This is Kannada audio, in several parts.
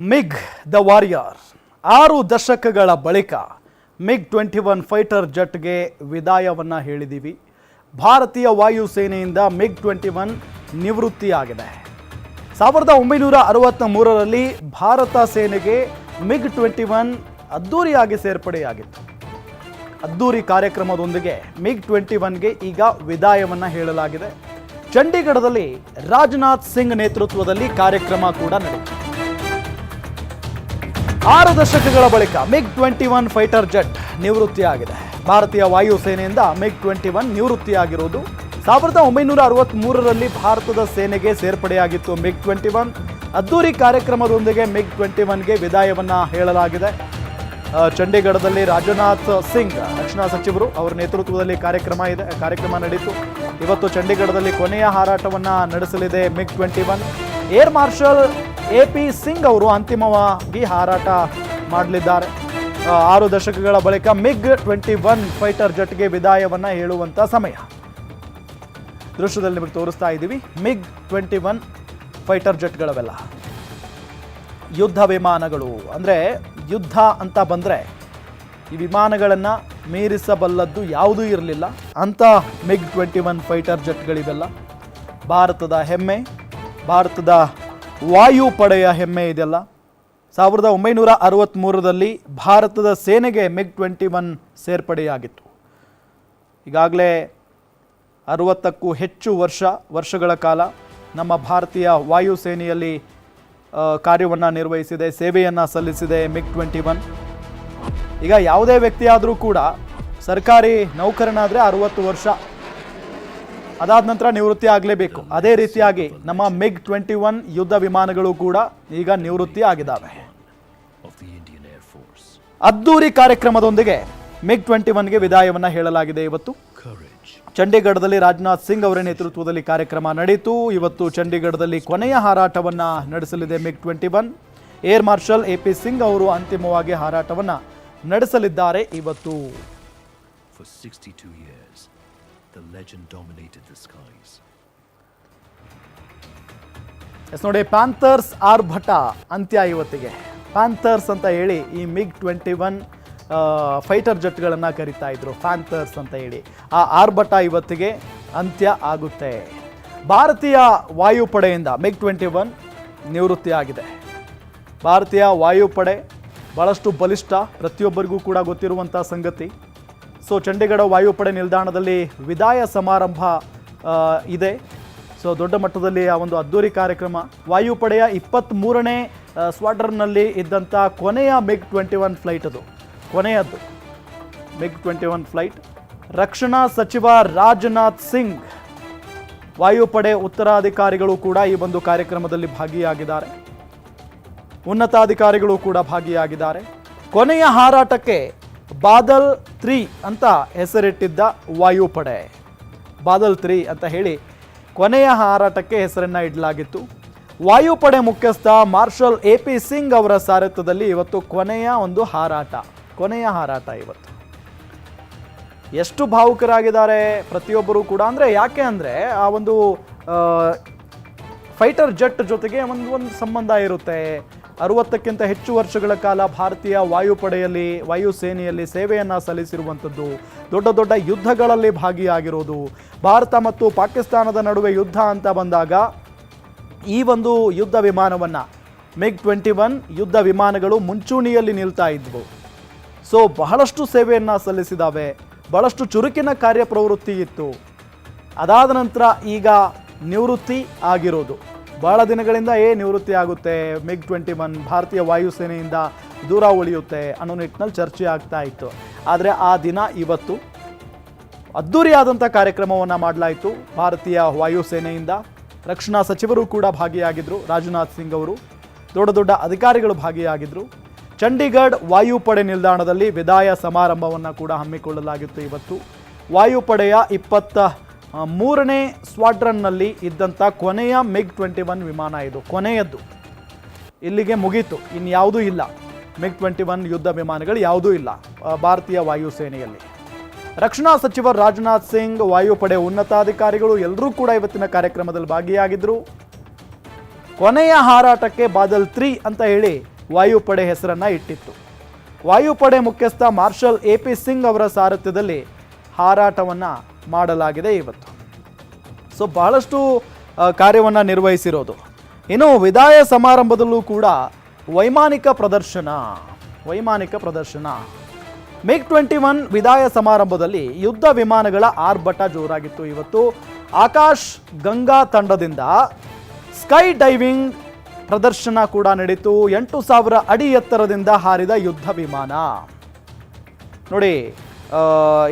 MiG the warrior. ಆರು ದಶಕಗಳ ಬಳಿಕ ಮಿಗ್ ಟ್ವೆಂಟಿ ಒನ್ ಫೈಟರ್ ಜಟ್ಗೆ ವಿದಾಯವನ್ನು ಹೇಳಿದ್ದೀವಿ ಭಾರತೀಯ ವಾಯುಸೇನೆಯಿಂದ ಮಿಗ್ ಟ್ವೆಂಟಿ ಒನ್ ನಿವೃತ್ತಿಯಾಗಿದೆ. ಸಾವಿರದ ಒಂಬೈನೂರ ಅರವತ್ತ ಮೂರರಲ್ಲಿ ಭಾರತ ಸೇನೆಗೆ ಮಿಗ್ ಟ್ವೆಂಟಿ ಒನ್ ಅದ್ದೂರಿಯಾಗಿ ಸೇರ್ಪಡೆಯಾಗಿತ್ತು. ಅದ್ದೂರಿ ಕಾರ್ಯಕ್ರಮದೊಂದಿಗೆ ಮಿಗ್ ಟ್ವೆಂಟಿ ಒನ್ಗೆ ಈಗ ವಿದಾಯವನ್ನು ಹೇಳಲಾಗಿದೆ. ಚಂಡೀಗಢದಲ್ಲಿ ರಾಜನಾಥ್ ಸಿಂಗ್ ನೇತೃತ್ವದಲ್ಲಿ ಕಾರ್ಯಕ್ರಮ ಕೂಡ ನಡೆಯಿತು ಆರು ದಶಕಗಳ ಬಳಿಕ MiG twenty one fighter jet ನಿವೃತ್ತಿಯಾಗಿದೆ. ಭಾರತೀಯ ವಾಯುಸೇನೆಯಿಂದ ಮಿಗ್ ಟ್ವೆಂಟಿ ಒನ್ ನಿವೃತ್ತಿಯಾಗಿರುವುದು ಸಾವಿರದ ಒಂಬೈನೂರ ಅರವತ್ತ್ ಮೂರರಲ್ಲಿ ಭಾರತದ ಸೇನೆಗೆ ಸೇರ್ಪಡೆಯಾಗಿತ್ತು ಮಿಗ್ ಟ್ವೆಂಟಿ ಒನ್. ಅದ್ದೂರಿ ಕಾರ್ಯಕ್ರಮದೊಂದಿಗೆ ಮಿಗ್ ಟ್ವೆಂಟಿ ಒನ್ಗೆ ವಿದಾಯವನ್ನು ಹೇಳಲಾಗಿದೆ. ಚಂಡೀಗಢದಲ್ಲಿ ರಾಜನಾಥ್ ಸಿಂಗ್, ರಕ್ಷಣಾ ಸಚಿವರು ಅವರ ನೇತೃತ್ವದಲ್ಲಿ ಕಾರ್ಯಕ್ರಮ ಇದೆ, ಕಾರ್ಯಕ್ರಮ ನಡೆಯಿತು. ಇವತ್ತು ಚಂಡೀಗಢದಲ್ಲಿ ಕೊನೆಯ ಹಾರಾಟವನ್ನು ನಡೆಸಲಿದೆ MiG twenty one. Air marshal A P Singh ಅವರು ಅಂತಿಮವಾಗಿ ಹಾರಾಟ ಮಾಡಲಿದ್ದಾರೆ. ಆರು ದಶಕಗಳ ಬಳಿಕ ಮಿಗ್ ಟ್ವೆಂಟಿ ಒನ್ ಫೈಟರ್ ಜಟ್ಗೆ ವಿದಾಯವನ್ನು ಹೇಳುವಂಥ ಸಮಯ. ದೃಶ್ಯದಲ್ಲಿ ನಿಮಗೆ ತೋರಿಸ್ತಾ ಇದ್ದೀವಿ, ಮಿಗ್ ಟ್ವೆಂಟಿ ಒನ್ ಫೈಟರ್ ಜೆಟ್ಗಳವೆಲ್ಲ ಯುದ್ಧ ವಿಮಾನಗಳು, ಅಂದರೆ ಯುದ್ಧ ಅಂತ ಬಂದರೆ ಈ ವಿಮಾನಗಳನ್ನು ಮೀರಿಸಬಲ್ಲದ್ದು ಯಾವುದೂ ಇರಲಿಲ್ಲ. ಅಂಥ ಮಿಗ್ ಟ್ವೆಂಟಿ ಒನ್ ಫೈಟರ್ ಜೆಟ್ಗಳಿವೆಲ್ಲ ಭಾರತದ ಹೆಮ್ಮೆ, ಭಾರತದ ವಾಯುಪಡೆಯ ಹೆಮ್ಮೆ ಇದೆಲ್ಲ ಸಾವಿರದ ಒಂಬೈನೂರ ಅರವತ್ತ್ಮೂರರಲ್ಲಿ ಭಾರತದ ಸೇನೆಗೆ ಮಿಗ್ ಟ್ವೆಂಟಿ ಒನ್ ಸೇರ್ಪಡೆಯಾಗಿತ್ತು. ಈಗಾಗಲೇ ಅರುವತ್ತಕ್ಕೂ ಹೆಚ್ಚು ವರ್ಷ, ವರ್ಷಗಳ ಕಾಲ ನಮ್ಮ ಭಾರತೀಯ ವಾಯುಸೇನೆಯಲ್ಲಿ ಕಾರ್ಯವನ್ನು ನಿರ್ವಹಿಸಿದೆ, ಸೇವೆಯನ್ನು ಸಲ್ಲಿಸಿದೆ ಮಿಗ್ ಟ್ವೆಂಟಿ ಒನ್ ಈಗ ಯಾವುದೇ ವ್ಯಕ್ತಿಯಾದರೂ ಕೂಡ ಸರ್ಕಾರಿ ನೌಕರನಾದರೆ ಅರುವತ್ತು ವರ್ಷ ಅದಾದ ನಂತರ ನಿವೃತ್ತಿ ಆಗಲೇಬೇಕು. ಅದೇ ರೀತಿಯಾಗಿ ನಮ್ಮ ಮಿಗ್ ಟ್ವೆಂಟಿ ಒನ್ ಯುದ್ಧ ವಿಮಾನಗಳು ಕೂಡ ಈಗ ನಿವೃತ್ತಿ ಆಗಿದ್ದಾವೆ ಅದ್ದೂರಿ ಕಾರ್ಯಕ್ರಮದೊಂದಿಗೆ ಮಿಗ್ ಟ್ವೆಂಟಿ ಒನ್ಗೆ ವಿದಾಯವನ್ನು ಹೇಳಲಾಗಿದೆ ಇವತ್ತು. ಚಂಡೀಗಢದಲ್ಲಿ ರಾಜನಾಥ್ ಸಿಂಗ್ ಅವರ ನೇತೃತ್ವದಲ್ಲಿ ಕಾರ್ಯಕ್ರಮ ನಡೆಯಿತು ಇವತ್ತು ಚಂಡೀಗಢದಲ್ಲಿ ಕೊನೆಯ ಹಾರಾಟವನ್ನು ನಡೆಸಲಿದೆ MiG twenty one. Air marshal A P Singh ಅವರು ಅಂತಿಮವಾಗಿ ಹಾರಾಟವನ್ನು ನಡೆಸಲಿದ್ದಾರೆ ಇವತ್ತು. For 62 years, the legend dominated the skies. Yes ನೋಡಿ ಪ್ಯಾಂಥರ್ಸ್ ಆರ್ಭಟ ಅಂತ್ಯ ಇವತ್ತಿಗೆ. ಪ್ಯಾಂಥರ್ಸ್ ಅಂತ ಹೇಳಿ ಈ ಮಿಗ್ ಟ್ವೆಂಟಿ ಒನ್ ಫೈಟರ್ ಜೆಟ್ಗಳನ್ನು ಕರಿತಾ ಇದ್ರು. ಪ್ಯಾಂಥರ್ಸ್ ಅಂತ ಹೇಳಿ. ಆ ಆರ್ಭಟ ಇವತ್ತಿಗೆ ಅಂತ್ಯ ಆಗುತ್ತೆ. ಭಾರತೀಯ ವಾಯುಪಡೆಯಿಂದ ಮಿಗ್ ಟ್ವೆಂಟಿ ಒನ್ ನಿವೃತ್ತಿ ಆಗಿದೆ. ಭಾರತೀಯ ವಾಯುಪಡೆ ಬಹಳಷ್ಟು ಬಲಿಷ್ಠ, ಪ್ರತಿಯೊಬ್ಬರಿಗೂ ಕೂಡ ಗೊತ್ತಿರುವಂಥ ಸಂಗತಿ. ಸೊ ಚಂಡೀಗಢ ವಾಯುಪಡೆ ನಿಲ್ದಾಣದಲ್ಲಿ ವಿದಾಯ ಸಮಾರಂಭ ಇದೆ. ಸೊ ದೊಡ್ಡ ಮಟ್ಟದಲ್ಲಿ ಆ ಒಂದು ಅದ್ದೂರಿ ಕಾರ್ಯಕ್ರಮ. ವಾಯುಪಡೆಯ ಇಪ್ಪತ್ತ್ಮೂರನೇ ಸ್ವಾಡ್ರನ್ನಲ್ಲಿ ಇದ್ದಂಥ ಕೊನೆಯ ಮಿಗ್ ಟ್ವೆಂಟಿ ಒನ್ ಫ್ಲೈಟ್ ಅದು. ಕೊನೆಯದ್ದು ಮಿಗ್ ಟ್ವೆಂಟಿ ಒನ್ ಫ್ಲೈಟ್. ರಕ್ಷಣಾ ಸಚಿವ ರಾಜನಾಥ್ ಸಿಂಗ್, ವಾಯುಪಡೆ ಉತ್ತರಾಧಿಕಾರಿಗಳು ಕೂಡ ಈ ಒಂದು ಕಾರ್ಯಕ್ರಮದಲ್ಲಿ ಭಾಗಿಯಾಗಿದ್ದಾರೆ. ಉನ್ನತಾಧಿಕಾರಿಗಳು ಕೂಡ ಭಾಗಿಯಾಗಿದ್ದಾರೆ. ಕೊನೆಯ ಹಾರಾಟಕ್ಕೆ ಬಾದಲ್ ತ್ರೀ ಅಂತ ಹೆಸರಿಟ್ಟಿದ್ದ ವಾಯುಪಡೆ. ಬಾದಲ್ ತ್ರೀ ಅಂತ ಹೇಳಿ ಕೊನೆಯ ಹಾರಾಟಕ್ಕೆ ಹೆಸರನ್ನು ಇಡಲಾಗಿತ್ತು. ವಾಯುಪಡೆ ಮುಖ್ಯಸ್ಥ ಮಾರ್ಷಲ್ ಎ ಪಿ ಸಿಂಗ್ ಅವರ ಸಾರಥ್ಯದಲ್ಲಿ ಇವತ್ತು ಕೊನೆಯ ಒಂದು ಹಾರಾಟ, ಕೊನೆಯ ಹಾರಾಟ ಇವತ್ತು. ಎಷ್ಟು ಭಾವುಕರಾಗಿದ್ದಾರೆ ಪ್ರತಿಯೊಬ್ಬರು ಕೂಡ ಅಂದರೆ ಯಾಕೆ ಅಂದರೆ ಆ ಒಂದು ಫೈಟರ್ ಜೆಟ್ ಜೊತೆಗೆ ಒಂದು ಒಂದು ಸಂಬಂಧ ಇರುತ್ತೆ. ಅರುವತ್ತಕ್ಕಿಂತ ಹೆಚ್ಚು ವರ್ಷಗಳ ಕಾಲ ಭಾರತೀಯ ವಾಯುಪಡೆಯಲ್ಲಿ, ವಾಯುಸೇನೆಯಲ್ಲಿ ಸೇವೆಯನ್ನು ಸಲ್ಲಿಸಿರುವಂಥದ್ದು ದೊಡ್ಡ ದೊಡ್ಡ ಯುದ್ಧಗಳಲ್ಲಿ ಭಾಗಿಯಾಗಿರೋದು. ಭಾರತ ಮತ್ತು ಪಾಕಿಸ್ತಾನದ ನಡುವೆ ಯುದ್ಧ ಅಂತ ಬಂದಾಗ ಈ ಒಂದು ಯುದ್ಧ ವಿಮಾನವನ್ನು ಮಿಗ್ ಟ್ವೆಂಟಿ ಒನ್ ಯುದ್ಧ ವಿಮಾನಗಳು ಮುಂಚೂಣಿಯಲ್ಲಿ ನಿಲ್ತಾ ಇದ್ವು. ಸೊ, ಬಹಳಷ್ಟು ಸೇವೆಯನ್ನು ಸಲ್ಲಿಸಿದಾವೆ. ಬಹಳಷ್ಟು ಚುರುಕಿನ ಕಾರ್ಯಪ್ರವೃತ್ತಿ ಇತ್ತು. ಅದಾದ ನಂತರ ಈಗ ನಿವೃತ್ತಿ ಆಗಿರೋದು. ಬಹಳ ದಿನಗಳಿಂದ ಏ ನಿವೃತ್ತಿ ಆಗುತ್ತೆ. ಮಿಗ್ ಟ್ವೆಂಟಿ ಒನ್ ಭಾರತೀಯ ವಾಯುಸೇನೆಯಿಂದ ದೂರ ಉಳಿಯುತ್ತೆ ಅನ್ನೋ ನಿಟ್ಟಿನಲ್ಲಿ ಚರ್ಚೆ ಆಗ್ತಾ ಇತ್ತು. ಆದರೆ ಆ ದಿನ ಇವತ್ತು ಅದ್ದೂರಿಯಾದಂಥ ಕಾರ್ಯಕ್ರಮವನ್ನು ಮಾಡಲಾಯಿತು. ಭಾರತೀಯ ವಾಯುಸೇನೆಯಿಂದ ರಕ್ಷಣಾ ಸಚಿವರು ಕೂಡ ಭಾಗಿಯಾಗಿದ್ದರು ರಾಜನಾಥ್ ಸಿಂಗ್ ಅವರು ದೊಡ್ಡ ದೊಡ್ಡ ಅಧಿಕಾರಿಗಳು ಭಾಗಿಯಾಗಿದ್ದರು ಚಂಡೀಗಢ ವಾಯುಪಡೆ ನಿಲ್ದಾಣದಲ್ಲಿ ವಿದಾಯ ಸಮಾರಂಭವನ್ನು ಕೂಡ ಹಮ್ಮಿಕೊಳ್ಳಲಾಗಿತ್ತು ಇವತ್ತು. ವಾಯುಪಡೆಯ ಇಪ್ಪತ್ತ ಮೂರನೇ ಸ್ಕ್ವಾಡ್ರನ್ನಲ್ಲಿ ಇದ್ದಂಥ ಕೊನೆಯ ಮಿಗ್ ಟ್ವೆಂಟಿ ಒನ್ ವಿಮಾನ ಇದು. ಕೊನೆಯದ್ದು. ಇಲ್ಲಿಗೆ ಮುಗೀತು. ಇನ್ಯಾವುದೂ ಇಲ್ಲ. ಮಿಗ್ ಟ್ವೆಂಟಿ ಒನ್ ಯುದ್ಧ ವಿಮಾನಗಳು ಯಾವುದೂ ಇಲ್ಲ ಭಾರತೀಯ ವಾಯುಸೇನೆಯಲ್ಲಿ. ರಕ್ಷಣಾ ಸಚಿವ ರಾಜನಾಥ್ ಸಿಂಗ್, ವಾಯುಪಡೆ ಉನ್ನತಾಧಿಕಾರಿಗಳು ಎಲ್ಲರೂ ಕೂಡ ಇವತ್ತಿನ ಕಾರ್ಯಕ್ರಮದಲ್ಲಿ ಭಾಗಿಯಾಗಿದ್ದರು ಕೊನೆಯ ಹಾರಾಟಕ್ಕೆ ಬಾದಲ್ ತ್ರೀ ಅಂತ ಹೇಳಿ ವಾಯುಪಡೆ ಹೆಸರನ್ನು ಇಟ್ಟಿತ್ತು. ವಾಯುಪಡೆ ಮುಖ್ಯಸ್ಥ ಮಾರ್ಷಲ್ ಎ ಪಿ ಸಿಂಗ್ ಅವರ ಸಾರಥ್ಯದಲ್ಲಿ ಹಾರಾಟವನ್ನು ಮಾಡಲಾಗಿದೆ ಇವತ್ತು. ಸೊ ಬಹಳಷ್ಟು ಕಾರ್ಯವನ್ನು ನಿರ್ವಹಿಸಿರೋದು. ಇನ್ನು ವಿದಾಯ ಸಮಾರಂಭದಲ್ಲೂ ಕೂಡ ವೈಮಾನಿಕ ಪ್ರದರ್ಶನ ವೈಮಾನಿಕ ಪ್ರದರ್ಶನ. ಮಿಗ್ ಟ್ವೆಂಟಿ ಒನ್ ವಿದಾಯ ಸಮಾರಂಭದಲ್ಲಿ ಯುದ್ಧ ವಿಮಾನಗಳ ಆರ್ಭಟ ಜೋರಾಗಿತ್ತು ಇವತ್ತು. ಆಕಾಶ್ ಗಂಗಾ ತಂಡದಿಂದ ಸ್ಕೈ ಡೈವಿಂಗ್ ಪ್ರದರ್ಶನ ಕೂಡ ನಡೀತು. ಎಂಟು ಸಾವಿರ ಅಡಿ ಎತ್ತರದಿಂದ ಹಾರಿದ ಯುದ್ಧ ವಿಮಾನ. ನೋಡಿ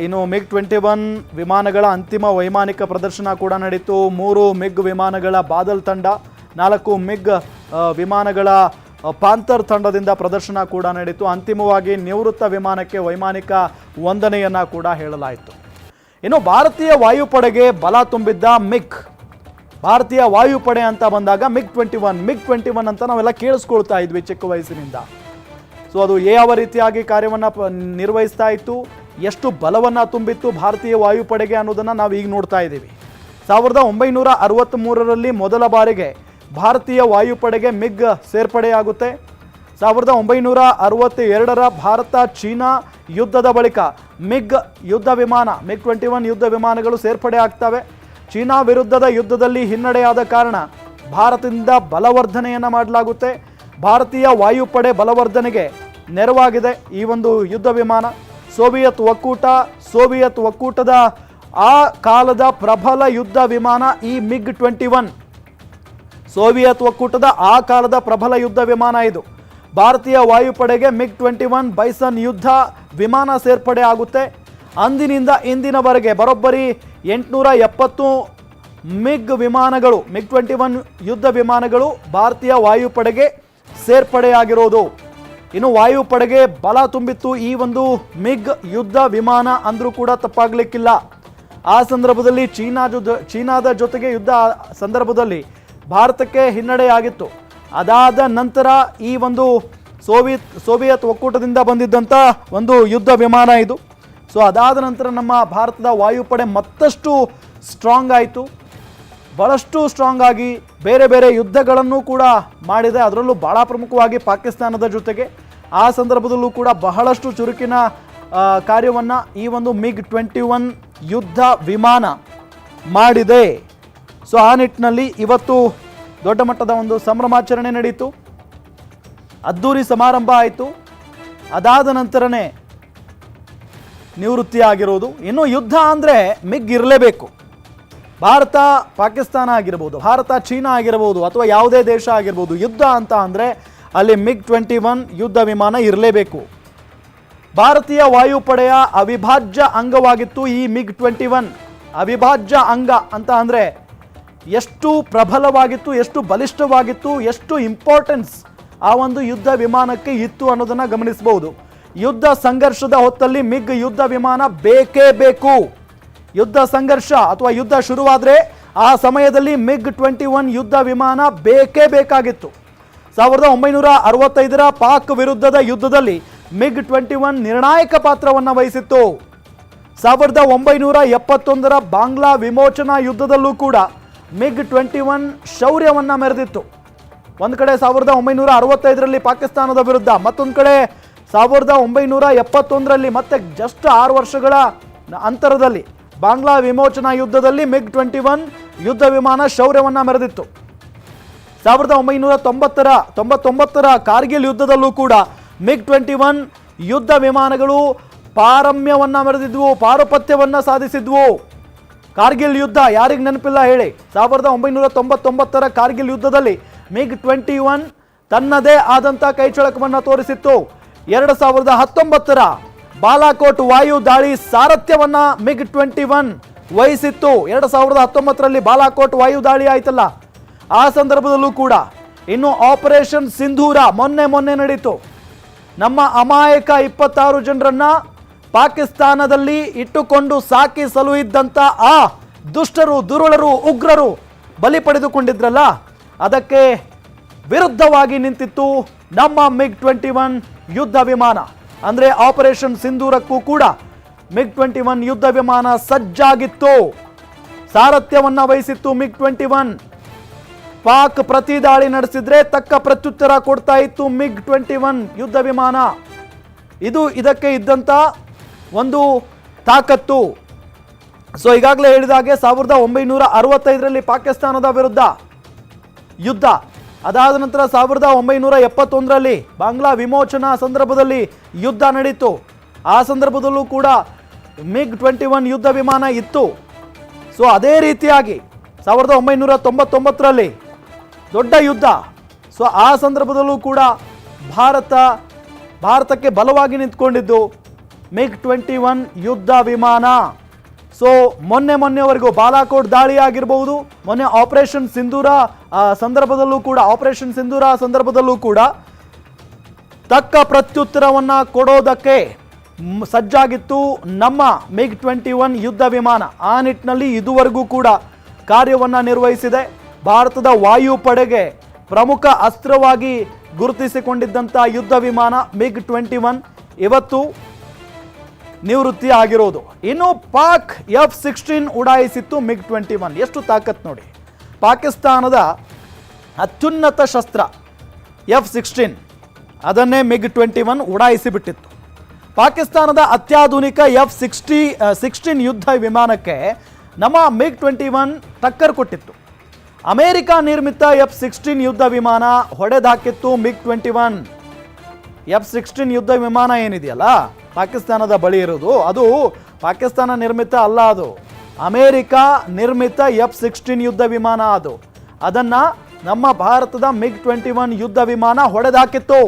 ಇನ್ನು ಮಿಗ್ ಟ್ವೆಂಟಿ ಒನ್ ವಿಮಾನಗಳ ಅಂತಿಮ ವೈಮಾನಿಕ ಪ್ರದರ್ಶನ ಕೂಡ ನಡೀತು. ಮೂರು ಮಿಗ್ ವಿಮಾನಗಳ ಬಾದಲ್ ತಂಡ, ನಾಲ್ಕು ಮಿಗ್ ವಿಮಾನಗಳ ಪಾಂತರ್ ತಂಡದಿಂದ ಪ್ರದರ್ಶನ ಕೂಡ ನಡೀತು. ಅಂತಿಮವಾಗಿ ನಿವೃತ್ತ ವಿಮಾನಕ್ಕೆ ವೈಮಾನಿಕ ವಂದನೆಯನ್ನು ಕೂಡ ಹೇಳಲಾಯಿತು. ಇನ್ನು ಭಾರತೀಯ ವಾಯುಪಡೆಗೆ ಬಲ ತುಂಬಿದ್ದ ಮಿಗ್. ಭಾರತೀಯ ವಾಯುಪಡೆ ಅಂತ ಬಂದಾಗ MiG twenty one, MiG twenty one ಅಂತ ನಾವೆಲ್ಲ ಕೇಳಿಸ್ಕೊಳ್ತಾ ಇದ್ವಿ ಚಿಕ್ಕ ವಯಸ್ಸಿನಿಂದ. ಸೊ ಅದು ಯಾವ ರೀತಿಯಾಗಿ ಕಾರ್ಯವನ್ನು ನಿರ್ವಹಿಸ್ತಾ ಇತ್ತು? ಎಷ್ಟು ಬಲವನ್ನು ತುಂಬಿತ್ತು ಭಾರತೀಯ ವಾಯುಪಡೆಗೆ ಅನ್ನೋದನ್ನು ನಾವು ಈಗ ನೋಡ್ತಾ ಇದ್ದೀವಿ. ಸಾವಿರದ ಒಂಬೈನೂರ ಅರವತ್ತ್ಮೂರರಲ್ಲಿ ಮೊದಲ ಬಾರಿಗೆ ಭಾರತೀಯ ವಾಯುಪಡೆಗೆ ಮಿಗ್ ಸೇರ್ಪಡೆಯಾಗುತ್ತೆ. ಸಾವಿರದ ಒಂಬೈನೂರ ಅರವತ್ತ ಎರಡರ ಭಾರತ ಚೀನಾ ಯುದ್ಧದ ಬಳಿಕ ಮಿಗ್ ಯುದ್ಧ ವಿಮಾನ, ಮಿಗ್ ಟ್ವೆಂಟಿ ಒನ್ ಯುದ್ಧ ವಿಮಾನಗಳು ಸೇರ್ಪಡೆ ಆಗ್ತವೆ. ಚೀನಾ ವಿರುದ್ಧದ ಯುದ್ಧದಲ್ಲಿ ಹಿನ್ನಡೆಯಾದ ಕಾರಣ ಭಾರತದಿಂದ ಬಲವರ್ಧನೆಯನ್ನು ಮಾಡಲಾಗುತ್ತೆ. ಭಾರತೀಯ ವಾಯುಪಡೆ ಬಲವರ್ಧನೆಗೆ ನೆರವಾಗಿದೆ ಈ ಒಂದು ಯುದ್ಧ ವಿಮಾನ. ಸೋವಿಯತ್ ಒಕ್ಕೂಟ, ಸೋವಿಯತ್ ಒಕ್ಕೂಟದ ಆ ಕಾಲದ ಪ್ರಬಲ ಯುದ್ಧ ವಿಮಾನ ಈ ಮಿಗ್ ಟ್ವೆಂಟಿ ಒನ್ ಸೋವಿಯತ್ ಒಕ್ಕೂಟದ ಆ ಕಾಲದ ಪ್ರಬಲ ಯುದ್ಧ ವಿಮಾನ ಇದು. ಭಾರತೀಯ ವಾಯುಪಡೆಗೆ ಮಿಗ್ ಟ್ವೆಂಟಿ ಒನ್ ಬೈಸನ್ ಯುದ್ಧ ವಿಮಾನ ಸೇರ್ಪಡೆ ಆಗುತ್ತೆ. ಅಂದಿನಿಂದ ಇಂದಿನವರೆಗೆ ಬರೋಬ್ಬರಿ ಎಂಟುನೂರ ಎಪ್ಪತ್ತು ಮಿಗ್ ವಿಮಾನಗಳು ಮಿಗ್ ಟ್ವೆಂಟಿ ಒನ್ ಯುದ್ಧ ವಿಮಾನಗಳು ಭಾರತೀಯ ವಾಯುಪಡೆಗೆ ಸೇರ್ಪಡೆಯಾಗಿರೋದು. ಇನ್ನು ವಾಯುಪಡೆಗೆ ಬಲ ತುಂಬಿತ್ತು. ಈ ಒಂದು ಮಿಗ್ ಯುದ್ಧ ವಿಮಾನ ಅಂದರೂ ಕೂಡ ತಪ್ಪಾಗಲಿಕ್ಕಿಲ್ಲ. ಆ ಸಂದರ್ಭದಲ್ಲಿ ಚೀನಾ ಜೊತೆ ಚೀನಾದ ಜೊತೆಗೆ ಯುದ್ಧ ಸಂದರ್ಭದಲ್ಲಿ ಭಾರತಕ್ಕೆ ಹಿನ್ನಡೆಯಾಗಿತ್ತು. ಅದಾದ ನಂತರ ಈ ಒಂದು ಸೋವಿಯತ್ ಸೋವಿಯತ್ ಒಕ್ಕೂಟದಿಂದ ಬಂದಿದ್ದಂಥ ಒಂದು ಯುದ್ಧ ವಿಮಾನ ಇದು. ಸೊ ಅದಾದ ನಂತರ ನಮ್ಮ ಭಾರತದ ವಾಯುಪಡೆ ಮತ್ತಷ್ಟು ಸ್ಟ್ರಾಂಗ್ ಆಯಿತು. ಬಹಳಷ್ಟು ಸ್ಟ್ರಾಂಗ್ ಆಗಿ ಬೇರೆ ಬೇರೆ ಯುದ್ಧಗಳನ್ನು ಕೂಡ ಮಾಡಿದೆ. ಅದರಲ್ಲೂ ಬಹಳ ಪ್ರಮುಖವಾಗಿ ಪಾಕಿಸ್ತಾನದ ಜೊತೆಗೆ ಆ ಸಂದರ್ಭದಲ್ಲೂ ಕೂಡ ಬಹಳಷ್ಟು ಚುರುಕಿನ ಕಾರ್ಯವನ್ನು ಈ ಒಂದು ಮಿಗ್ ಟ್ವೆಂಟಿ ಒನ್ ಯುದ್ಧ ವಿಮಾನ ಮಾಡಿದೆ. ಸೊ ಆ ನಿಟ್ಟಿನಲ್ಲಿ ಇವತ್ತು ದೊಡ್ಡ ಮಟ್ಟದ ಒಂದು ಸಂಭ್ರಮಾಚರಣೆ ನಡೆಯಿತು ಅದ್ದೂರಿ ಸಮಾರಂಭ ಆಯಿತು. ಅದಾದ ನಂತರನೇ ನಿವೃತ್ತಿ ಆಗಿರೋದು ಇನ್ನು ಯುದ್ಧ ಅಂದರೆ ಮಿಗ್ ಇರಲೇಬೇಕು. ಭಾರತ ಪಾಕಿಸ್ತಾನ ಆಗಿರ್ಬೋದು, ಭಾರತ ಚೀನಾ ಆಗಿರ್ಬೋದು, ಅಥವಾ ಯಾವುದೇ ದೇಶ ಆಗಿರ್ಬೋದು, ಯುದ್ಧ ಅಂತ ಅಂದರೆ ಅಲ್ಲಿ ಮಿಗ್ ಟ್ವೆಂಟಿ ಒನ್ ಯುದ್ಧ ವಿಮಾನ ಇರಲೇಬೇಕು. ಭಾರತೀಯ ವಾಯುಪಡೆಯ ಅವಿಭಾಜ್ಯ ಅಂಗವಾಗಿತ್ತು ಈ ಮಿಗ್ ಟ್ವೆಂಟಿ ಒನ್. ಅವಿಭಾಜ್ಯ ಅಂಗ ಅಂತ ಅಂದರೆ ಎಷ್ಟು ಪ್ರಬಲವಾಗಿತ್ತು, ಎಷ್ಟು ಬಲಿಷ್ಠವಾಗಿತ್ತು, ಎಷ್ಟು ಇಂಪಾರ್ಟೆನ್ಸ್ ಆ ಒಂದು ಯುದ್ಧ ವಿಮಾನಕ್ಕೆ ಇತ್ತು ಅನ್ನೋದನ್ನು ಗಮನಿಸಬಹುದು ಯುದ್ಧ ಸಂಘರ್ಷದ ಹೊತ್ತಲ್ಲಿ ಮಿಗ್ ಯುದ್ಧ ವಿಮಾನ ಬೇಕೇ ಬೇಕು. ಯುದ್ಧ ಸಂಘರ್ಷ ಅಥವಾ ಯುದ್ಧ ಶುರುವಾದರೆ ಆ ಸಮಯದಲ್ಲಿ ಮಿಗ್ ಟ್ವೆಂಟಿ ಒನ್ ಯುದ್ಧ ವಿಮಾನ ಬೇಕೇ ಬೇಕಾಗಿತ್ತು. ಸಾವಿರದ ಒಂಬೈನೂರ ಅರವತ್ತೈದರ ಪಾಕ್ ವಿರುದ್ಧದ ಯುದ್ಧದಲ್ಲಿ ಮಿಗ್ ಟ್ವೆಂಟಿ ಒನ್ ನಿರ್ಣಾಯಕ ಪಾತ್ರವನ್ನು ವಹಿಸಿತ್ತು. ಸಾವಿರದ ಒಂಬೈನೂರ ಎಪ್ಪತ್ತೊಂದರ ಬಾಂಗ್ಲಾ ವಿಮೋಚನಾ ಯುದ್ಧದಲ್ಲೂ ಕೂಡ ಮಿಗ್ ಟ್ವೆಂಟಿ ಒನ್ ಶೌರ್ಯವನ್ನು ಮೆರೆದಿತ್ತು. ಒಂದು ಕಡೆ ಸಾವಿರದ ಒಂಬೈನೂರ ಅರವತ್ತೈದರಲ್ಲಿ ಪಾಕಿಸ್ತಾನದ ವಿರುದ್ಧ, ಮತ್ತೊಂದು ಕಡೆ ಸಾವಿರದ ಒಂಬೈನೂರ ಎಪ್ಪತ್ತೊಂದರಲ್ಲಿ ಮತ್ತೆ ಜಸ್ಟ್ ಆರು ವರ್ಷಗಳ ಅಂತರದಲ್ಲಿ. ಬಾಂಗ್ಲಾ ವಿಮೋಚನಾ ಯುದ್ಧದಲ್ಲಿ ಮಿಗ್ ಟ್ವೆಂಟಿ ಒನ್ ಯುದ್ಧ ವಿಮಾನ ಶೌರ್ಯವನ್ನು ಮೆರೆದಿತ್ತು. ಸಾವಿರದ ಒಂಬೈನೂರ ತೊಂಬತ್ತರ, ತೊಂಬತ್ತೊಂಬತ್ತರ ಕಾರ್ಗಿಲ್ ಯುದ್ಧದಲ್ಲೂ ಕೂಡ ಮಿಗ್ ಟ್ವೆಂಟಿ ಒನ್ ಯುದ್ಧ ವಿಮಾನಗಳು ಪಾರಮ್ಯವನ್ನು ಮೆರೆದಿದ್ವು, ಪಾರುಪತ್ಯವನ್ನು ಸಾಧಿಸಿದ್ವು. ಕಾರ್ಗಿಲ್ ಯುದ್ಧ ಯಾರಿಗೆ ನೆನಪಿಲ್ಲ ಹೇಳಿ. ಸಾವಿರದ ಒಂಬೈನೂರ ತೊಂಬತ್ತೊಂಬತ್ತರ ಕಾರ್ಗಿಲ್ ಯುದ್ಧದಲ್ಲಿ ಮಿಗ್ ಟ್ವೆಂಟಿ ಒನ್ ತನ್ನದೇ ಆದಂಥ ಕೈಚಳಕವನ್ನು ತೋರಿಸಿತ್ತು. ಎರಡು ಸಾವಿರದ ಹತ್ತೊಂಬತ್ತರ ಬಾಲಾಕೋಟ್ ವಾಯು ದಾಳಿ ಸಾರಥ್ಯವನ್ನ ಮಿಗ್ ಟ್ವೆಂಟಿ ಒನ್ ವಹಿಸಿತ್ತು. ಎರಡು ಸಾವಿರದ ಹತ್ತೊಂಬತ್ತರಲ್ಲಿ ಬಾಲಾಕೋಟ್ ವಾಯು ದಾಳಿ ಆಯ್ತಲ್ಲ. ಆ ಸಂದರ್ಭದಲ್ಲೂ ಕೂಡ ಇನ್ನು ಆಪರೇಷನ್ ಸಿಂಧೂರ ಮೊನ್ನೆ ಮೊನ್ನೆ ನಡೀತು. ನಮ್ಮ ಅಮಾಯಕ ಇಪ್ಪತ್ತಾರು ಜನರನ್ನ ಪಾಕಿಸ್ತಾನದಲ್ಲಿ ಇಟ್ಟುಕೊಂಡು ಸಾಕಿ ಸಲುಹಿದ್ದಂಥ ಆ ದುಷ್ಟರು, ದುರುಳರು, ಉಗ್ರರು ಬಲಿ ಪಡೆದುಕೊಂಡಿದ್ರಲ್ಲ, ಅದಕ್ಕೆ ವಿರುದ್ಧವಾಗಿ ನಿಂತಿತ್ತು ನಮ್ಮ ಮಿಗ್ ಟ್ವೆಂಟಿ ಒನ್ ಯುದ್ಧ ವಿಮಾನ. ಅಂದರೆ ಆಪರೇಷನ್ ಸಿಂಧೂರಕ್ಕೂ ಕೂಡ ಮಿಗ್ ಟ್ವೆಂಟಿ ಒನ್ ಯುದ್ಧ ವಿಮಾನ ಸಜ್ಜಾಗಿತ್ತು. ಸಾರಥ್ಯವನ್ನ ವಹಿಸಿತ್ತು ಮಿಗ್ ಟ್ವೆಂಟಿ ಒನ್. ಪಾಕ್ ಪ್ರತಿ ದಾಳಿ ನಡೆಸಿದ್ರೆ ತಕ್ಕ ಪ್ರತ್ಯುತ್ತರ ಕೊಡ್ತಾ ಇತ್ತು ಮಿಗ್ ಟ್ವೆಂಟಿ ಒನ್ ಯುದ್ಧ ವಿಮಾನ. ಇದು ಇದಕ್ಕೆ ಇದ್ದಂಥ ಒಂದು ತಾಕತ್ತು. ಸೊ, ಈಗಾಗಲೇ ಹೇಳಿದ ಹಾಗೆ ಸಾವಿರದ ಒಂಬೈನೂರ ಅರವತ್ತೈದರಲ್ಲಿ ಪಾಕಿಸ್ತಾನದ ವಿರುದ್ಧ ಯುದ್ಧ. ಅದಾದ ನಂತರ ಸಾವಿರದ ಒಂಬೈನೂರ ಎಪ್ಪತ್ತೊಂದರಲ್ಲಿ ಬಾಂಗ್ಲಾ ವಿಮೋಚನಾ ಸಂದರ್ಭದಲ್ಲಿ ಯುದ್ಧ ನಡೀತು. ಆ ಸಂದರ್ಭದಲ್ಲೂ ಕೂಡ ಮಿಗ್ ಟ್ವೆಂಟಿ ಒನ್ ಯುದ್ಧ ವಿಮಾನ ಇತ್ತು. ಸೊ, ಅದೇ ರೀತಿಯಾಗಿ ಸಾವಿರದ ಒಂಬೈನೂರ ತೊಂಬತ್ತೊಂಬತ್ತರಲ್ಲಿ ದೊಡ್ಡ ಯುದ್ಧ. ಸೊ, ಆ ಸಂದರ್ಭದಲ್ಲೂ ಕೂಡ ಭಾರತ, ಭಾರತಕ್ಕೆ ಬಲವಾಗಿ ನಿಂತ್ಕೊಂಡಿದ್ದು ಮಿಗ್ ಟ್ವೆಂಟಿ ಒನ್ ಯುದ್ಧ ವಿಮಾನ. ಸೊ ಮೊನ್ನೆ ಮೊನ್ನೆವರೆಗೂ ಬಾಲಾಕೋಟ್ ದಾಳಿ ಆಗಿರಬಹುದು ಮೊನ್ನೆ ಆಪರೇಷನ್ ಸಿಂಧೂರ ಸಂದರ್ಭದಲ್ಲೂ ಕೂಡ ಆಪರೇಷನ್ ಸಿಂಧೂರ ಸಂದರ್ಭದಲ್ಲೂ ಕೂಡ ತಕ್ಕ ಪ್ರತ್ಯುತ್ತರವನ್ನು ಕೊಡೋದಕ್ಕೆ ಸಜ್ಜಾಗಿತ್ತು ನಮ್ಮ ಮಿಗ್ ಟ್ವೆಂಟಿ ಒನ್ ಯುದ್ಧ ವಿಮಾನ. ಆ ನಿಟ್ಟಿನಲ್ಲಿ ಇದುವರೆಗೂ ಕೂಡ ಕಾರ್ಯವನ್ನ ನಿರ್ವಹಿಸಿದೆ. ಭಾರತದ ವಾಯುಪಡೆಗೆ ಪ್ರಮುಖ ಅಸ್ತ್ರವಾಗಿ ಗುರುತಿಸಿಕೊಂಡಿದ್ದಂಥ ಯುದ್ಧ ವಿಮಾನ ಮಿಗ್ ಟ್ವೆಂಟಿ ಒನ್ ಇವತ್ತು ನಿವೃತ್ತಿ ಆಗಿರೋದು. ಇನ್ನು ಪಾಕ್ ಎಫ್ ಸಿಕ್ಸ್ಟೀನ್ ಉಡಾಯಿಸಿತ್ತು ಮಿಗ್ ಟ್ವೆಂಟಿ ಒನ್ ಎಷ್ಟು ತಾಕತ್ ನೋಡಿ. ಪಾಕಿಸ್ತಾನದ ಅತ್ಯುನ್ನತ ಶಸ್ತ್ರ ಎಫ್ ಸಿಕ್ಸ್ಟೀನ್ ಅದನ್ನೇ ಮಿಗ್ ಟ್ವೆಂಟಿ ಒನ್ ಉಡಾಯಿಸಿಬಿಟ್ಟಿತ್ತು ಪಾಕಿಸ್ತಾನದ ಅತ್ಯಾಧುನಿಕ ಎಫ್ ಸಿಕ್ಸ್ಟಿ ಸಿಕ್ಸ್ಟೀನ್ ಯುದ್ಧ ವಿಮಾನಕ್ಕೆ ನಮ್ಮ ಮಿಗ್ ಟ್ವೆಂಟಿ ಒನ್ ಟಕ್ಕರ್ ಕೊಟ್ಟಿತ್ತು. ಅಮೇರಿಕಾ ನಿರ್ಮಿತ ಎಫ್ ಸಿಕ್ಸ್ಟೀನ್ ಯುದ್ಧ ವಿಮಾನ ಹೊಡೆದಾಕಿತ್ತು MiG twenty one F sixteen ಯುದ್ಧ ವಿಮಾನ ಏನಿದೆಯಲ್ಲ, ಪಾಕಿಸ್ತಾನದ ಬಳಿ ಇರೋದು, ಅದು ಪಾಕಿಸ್ತಾನ ನಿರ್ಮಿತ ಅಲ್ಲ ಅದು. ಅಮೇರಿಕ ನಿರ್ಮಿತ ಎಫ್ ಸಿಕ್ಸ್ಟೀನ್ ಯುದ್ಧ ವಿಮಾನ ಅದು. ಅದನ್ನ ನಮ್ಮ ಭಾರತದ ಮಿಗ್ ಟ್ವೆಂಟಿ ಒನ್ ಯುದ್ಧ ವಿಮಾನ ಹೊಡೆದಾಕಿತ್ತು.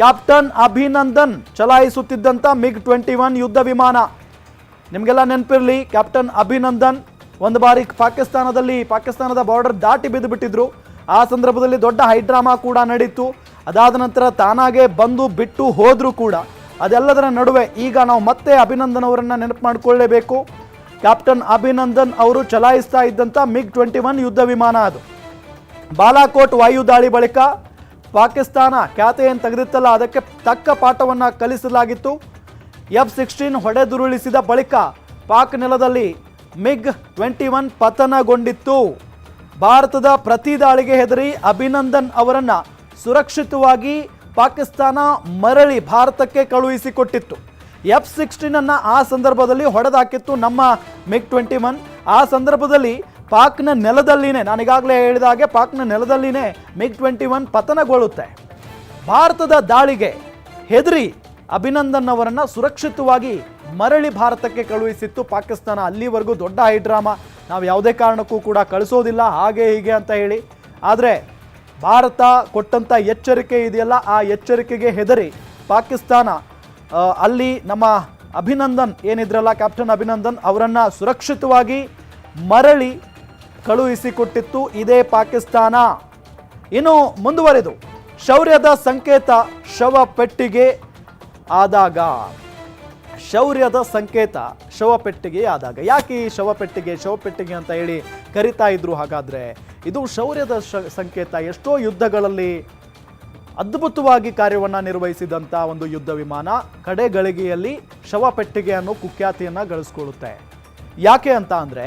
ಕ್ಯಾಪ್ಟನ್ ಅಭಿನಂದನ್ ಚಲಾಯಿಸುತ್ತಿದ್ದಂಥ ಮಿಗ್ ಟ್ವೆಂಟಿ ಒನ್ ಯುದ್ಧ ವಿಮಾನ. ನಿಮಗೆಲ್ಲ ನೆನಪಿರಲಿ, ಕ್ಯಾಪ್ಟನ್ ಅಭಿನಂದನ್ ಒಂದು ಬಾರಿ ಪಾಕಿಸ್ತಾನದಲ್ಲಿ ಪಾಕಿಸ್ತಾನದ ಬಾರ್ಡರ್ ದಾಟಿ ಬಿದ್ದು ಬಿಟ್ಟಿದ್ರು ಆ ಸಂದರ್ಭದಲ್ಲಿ ದೊಡ್ಡ ಹೈಡ್ರಾಮಾ ಕೂಡ ನಡೀತು. ಅದಾದ ನಂತರ ತಾನಾಗೆ ಬಂದು ಬಿಟ್ಟು ಹೋದರೂ ಕೂಡ ಅದೆಲ್ಲದರ ನಡುವೆ ಈಗ ನಾವು ಮತ್ತೆ ಅಭಿನಂದನ್ ಅವರನ್ನು ನೆನಪು ಮಾಡಿಕೊಳ್ಳೇಬೇಕು. ಕ್ಯಾಪ್ಟನ್ ಅಭಿನಂದನ್ ಅವರು ಚಲಾಯಿಸ್ತಾ ಇದ್ದಂಥ ಮಿಗ್ ಟ್ವೆಂಟಿ ಒನ್ ಯುದ್ಧ ವಿಮಾನ ಅದು. ಬಾಲಾಕೋಟ್ ವಾಯು ದಾಳಿ ಬಳಿಕ ಪಾಕಿಸ್ತಾನ ಖ್ಯಾತೆಯನ್ನು ತೆಗೆದಿತ್ತಲ್ಲ, ಅದಕ್ಕೆ ತಕ್ಕ ಪಾಠವನ್ನು ಕಲಿಸಲಾಗಿತ್ತು. ಎಫ್ ಸಿಕ್ಸ್ಟೀನ್ ಹೊಡೆದುರುಳಿಸಿದ ಬಳಿಕ ಪಾಕ್ ನೆಲದಲ್ಲಿ ಮಿಗ್ ಟ್ವೆಂಟಿ ಒನ್ ಪತನಗೊಂಡಿತ್ತು. ಭಾರತದ ಪ್ರತಿ ದಾಳಿಗೆ ಹೆದರಿ ಅಭಿನಂದನ್ ಅವರನ್ನ ಸುರಕ್ಷಿತವಾಗಿ ಪಾಕಿಸ್ತಾನ ಮರಳಿ ಭಾರತಕ್ಕೆ ಕಳುಹಿಸಿಕೊಟ್ಟಿತ್ತು. ಎಫ್ ಸಿಕ್ಸ್ಟೀನನ್ನು ಆ ಸಂದರ್ಭದಲ್ಲಿ ಹೊಡೆದಾಕಿತ್ತು ನಮ್ಮ ಮಿಗ್ ಟ್ವೆಂಟಿ ಒನ್ ಆ ಸಂದರ್ಭದಲ್ಲಿ ಪಾಕ್ನ ನೆಲದಲ್ಲಿನೇ ನಾನೀಗಾಗಲೇ ಹೇಳಿದ ಹಾಗೆ ಪಾಕ್ನ ನೆಲದಲ್ಲಿನೇ ಮಿಗ್ ಟ್ವೆಂಟಿ ಒನ್ ಪತನಗೊಳ್ಳುತ್ತೆ. ಭಾರತದ ದಾಳಿಗೆ ಹೆದರಿ ಅಭಿನಂದನ್ ಅವರನ್ನು ಸುರಕ್ಷಿತವಾಗಿ ಮರಳಿ ಭಾರತಕ್ಕೆ ಕಳುಹಿಸಿತ್ತು ಪಾಕಿಸ್ತಾನ. ಅಲ್ಲಿವರೆಗೂ ದೊಡ್ಡ ಹೈಡ್ರಾಮಾ. ನಾವು ಯಾವುದೇ ಕಾರಣಕ್ಕೂ ಕೂಡ ಕಳಿಸೋದಿಲ್ಲ, ಹಾಗೆ ಹೀಗೆ ಅಂತ ಹೇಳಿ. ಆದರೆ ಭಾರತ ಕೊಟ್ಟಂಥ ಎಚ್ಚರಿಕೆ ಇದೆಯಲ್ಲ, ಆ ಎಚ್ಚರಿಕೆಗೆ ಹೆದರಿ ಪಾಕಿಸ್ತಾನ ಅಲ್ಲಿ ನಮ್ಮ ಅಭಿನಂದನ್ ಏನಿದ್ರಲ್ಲ, ಕ್ಯಾಪ್ಟನ್ ಅಭಿನಂದನ್ ಅವರನ್ನು ಸುರಕ್ಷಿತವಾಗಿ ಮರಳಿ ಕಳುಹಿಸಿಕೊಟ್ಟಿತ್ತು. ಇದೇ ಪಾಕಿಸ್ತಾನ. ಇನ್ನು ಮುಂದುವರೆದು, ಶೌರ್ಯದ ಸಂಕೇತ ಶವ ಪೆಟ್ಟಿಗೆ ಆದಾಗ ಶೌರ್ಯದ ಸಂಕೇತ ಶವಪೆಟ್ಟಿಗೆ ಆದಾಗ ಯಾಕೆ ಈ ಶವಪೆಟ್ಟಿಗೆ ಶವಪೆಟ್ಟಿಗೆ ಅಂತ ಹೇಳಿ ಕರಿತಾ ಇದ್ರು ಹಾಗಾದ್ರೆ? ಇದು ಶೌರ್ಯದ ಸಂಕೇತ. ಎಷ್ಟೋ ಯುದ್ಧಗಳಲ್ಲಿ ಅದ್ಭುತವಾಗಿ ಕಾರ್ಯವನ್ನು ನಿರ್ವಹಿಸಿದಂಥ ಒಂದು ಯುದ್ಧ ವಿಮಾನ ಕಡೆ ಗಳಿಗೆಯಲ್ಲಿ ಶವಪೆಟ್ಟಿಗೆ ಅನ್ನೋ ಕುಖ್ಯಾತಿಯನ್ನು ಗಳಿಸ್ಕೊಳ್ಳುತ್ತೆ. ಯಾಕೆ ಅಂತ ಅಂದರೆ,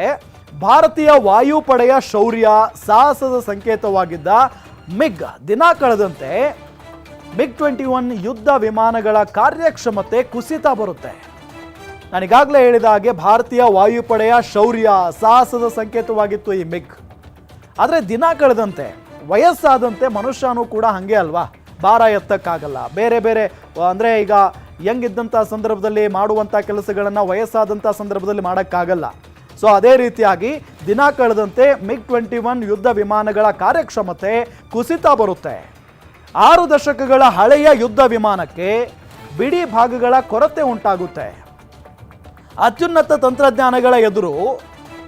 ಭಾರತೀಯ ವಾಯುಪಡೆಯ ಶೌರ್ಯ ಸಾಹಸದ ಸಂಕೇತವಾಗಿದ್ದ ಮಿಗ್ ದಿನ ಕಳೆದಂತೆ ಮಿಗ್ ಟ್ವೆಂಟಿ ಒನ್ ಯುದ್ಧ ವಿಮಾನಗಳ ಕಾರ್ಯಕ್ಷಮತೆ ಕುಸಿತ ಬರುತ್ತೆ. ನಾನೀಗಾಗಲೇ ಹೇಳಿದ ಹಾಗೆ ಭಾರತೀಯ ವಾಯುಪಡೆಯ ಶೌರ್ಯ ಸಾಹಸದ ಸಂಕೇತವಾಗಿತ್ತು ಈ ಮಿಗ್ ಆದರೆ ದಿನ ಕಳೆದಂತೆ, ವಯಸ್ಸಾದಂತೆ ಮನುಷ್ಯನೂ ಕೂಡ ಹಾಗೆ ಅಲ್ವಾ? ಭಾರ ಎತ್ತಕ್ಕಾಗಲ್ಲ. ಬೇರೆ ಬೇರೆ, ಅಂದರೆ ಈಗ ಹೆಂಗಿದ್ದಂಥ ಸಂದರ್ಭದಲ್ಲಿ ಮಾಡುವಂಥ ಕೆಲಸಗಳನ್ನು ವಯಸ್ಸಾದಂಥ ಸಂದರ್ಭದಲ್ಲಿ ಮಾಡೋಕ್ಕಾಗಲ್ಲ. ಸೊ ಅದೇ ರೀತಿಯಾಗಿ ದಿನ ಕಳೆದಂತೆ ಮಿಗ್ ಟ್ವೆಂಟಿ ಒನ್ ಯುದ್ಧ ವಿಮಾನಗಳ ಕಾರ್ಯಕ್ಷಮತೆ ಕುಸಿತ ಬರುತ್ತೆ. ಆರು ದಶಕಗಳ ಹಳೆಯ ಯುದ್ಧ ವಿಮಾನಕ್ಕೆ ಬಿಡಿ ಭಾಗಗಳ ಕೊರತೆ ಉಂಟಾಗುತ್ತೆ. ಅತ್ಯುನ್ನತ ತಂತ್ರಜ್ಞಾನಗಳ ಎದುರು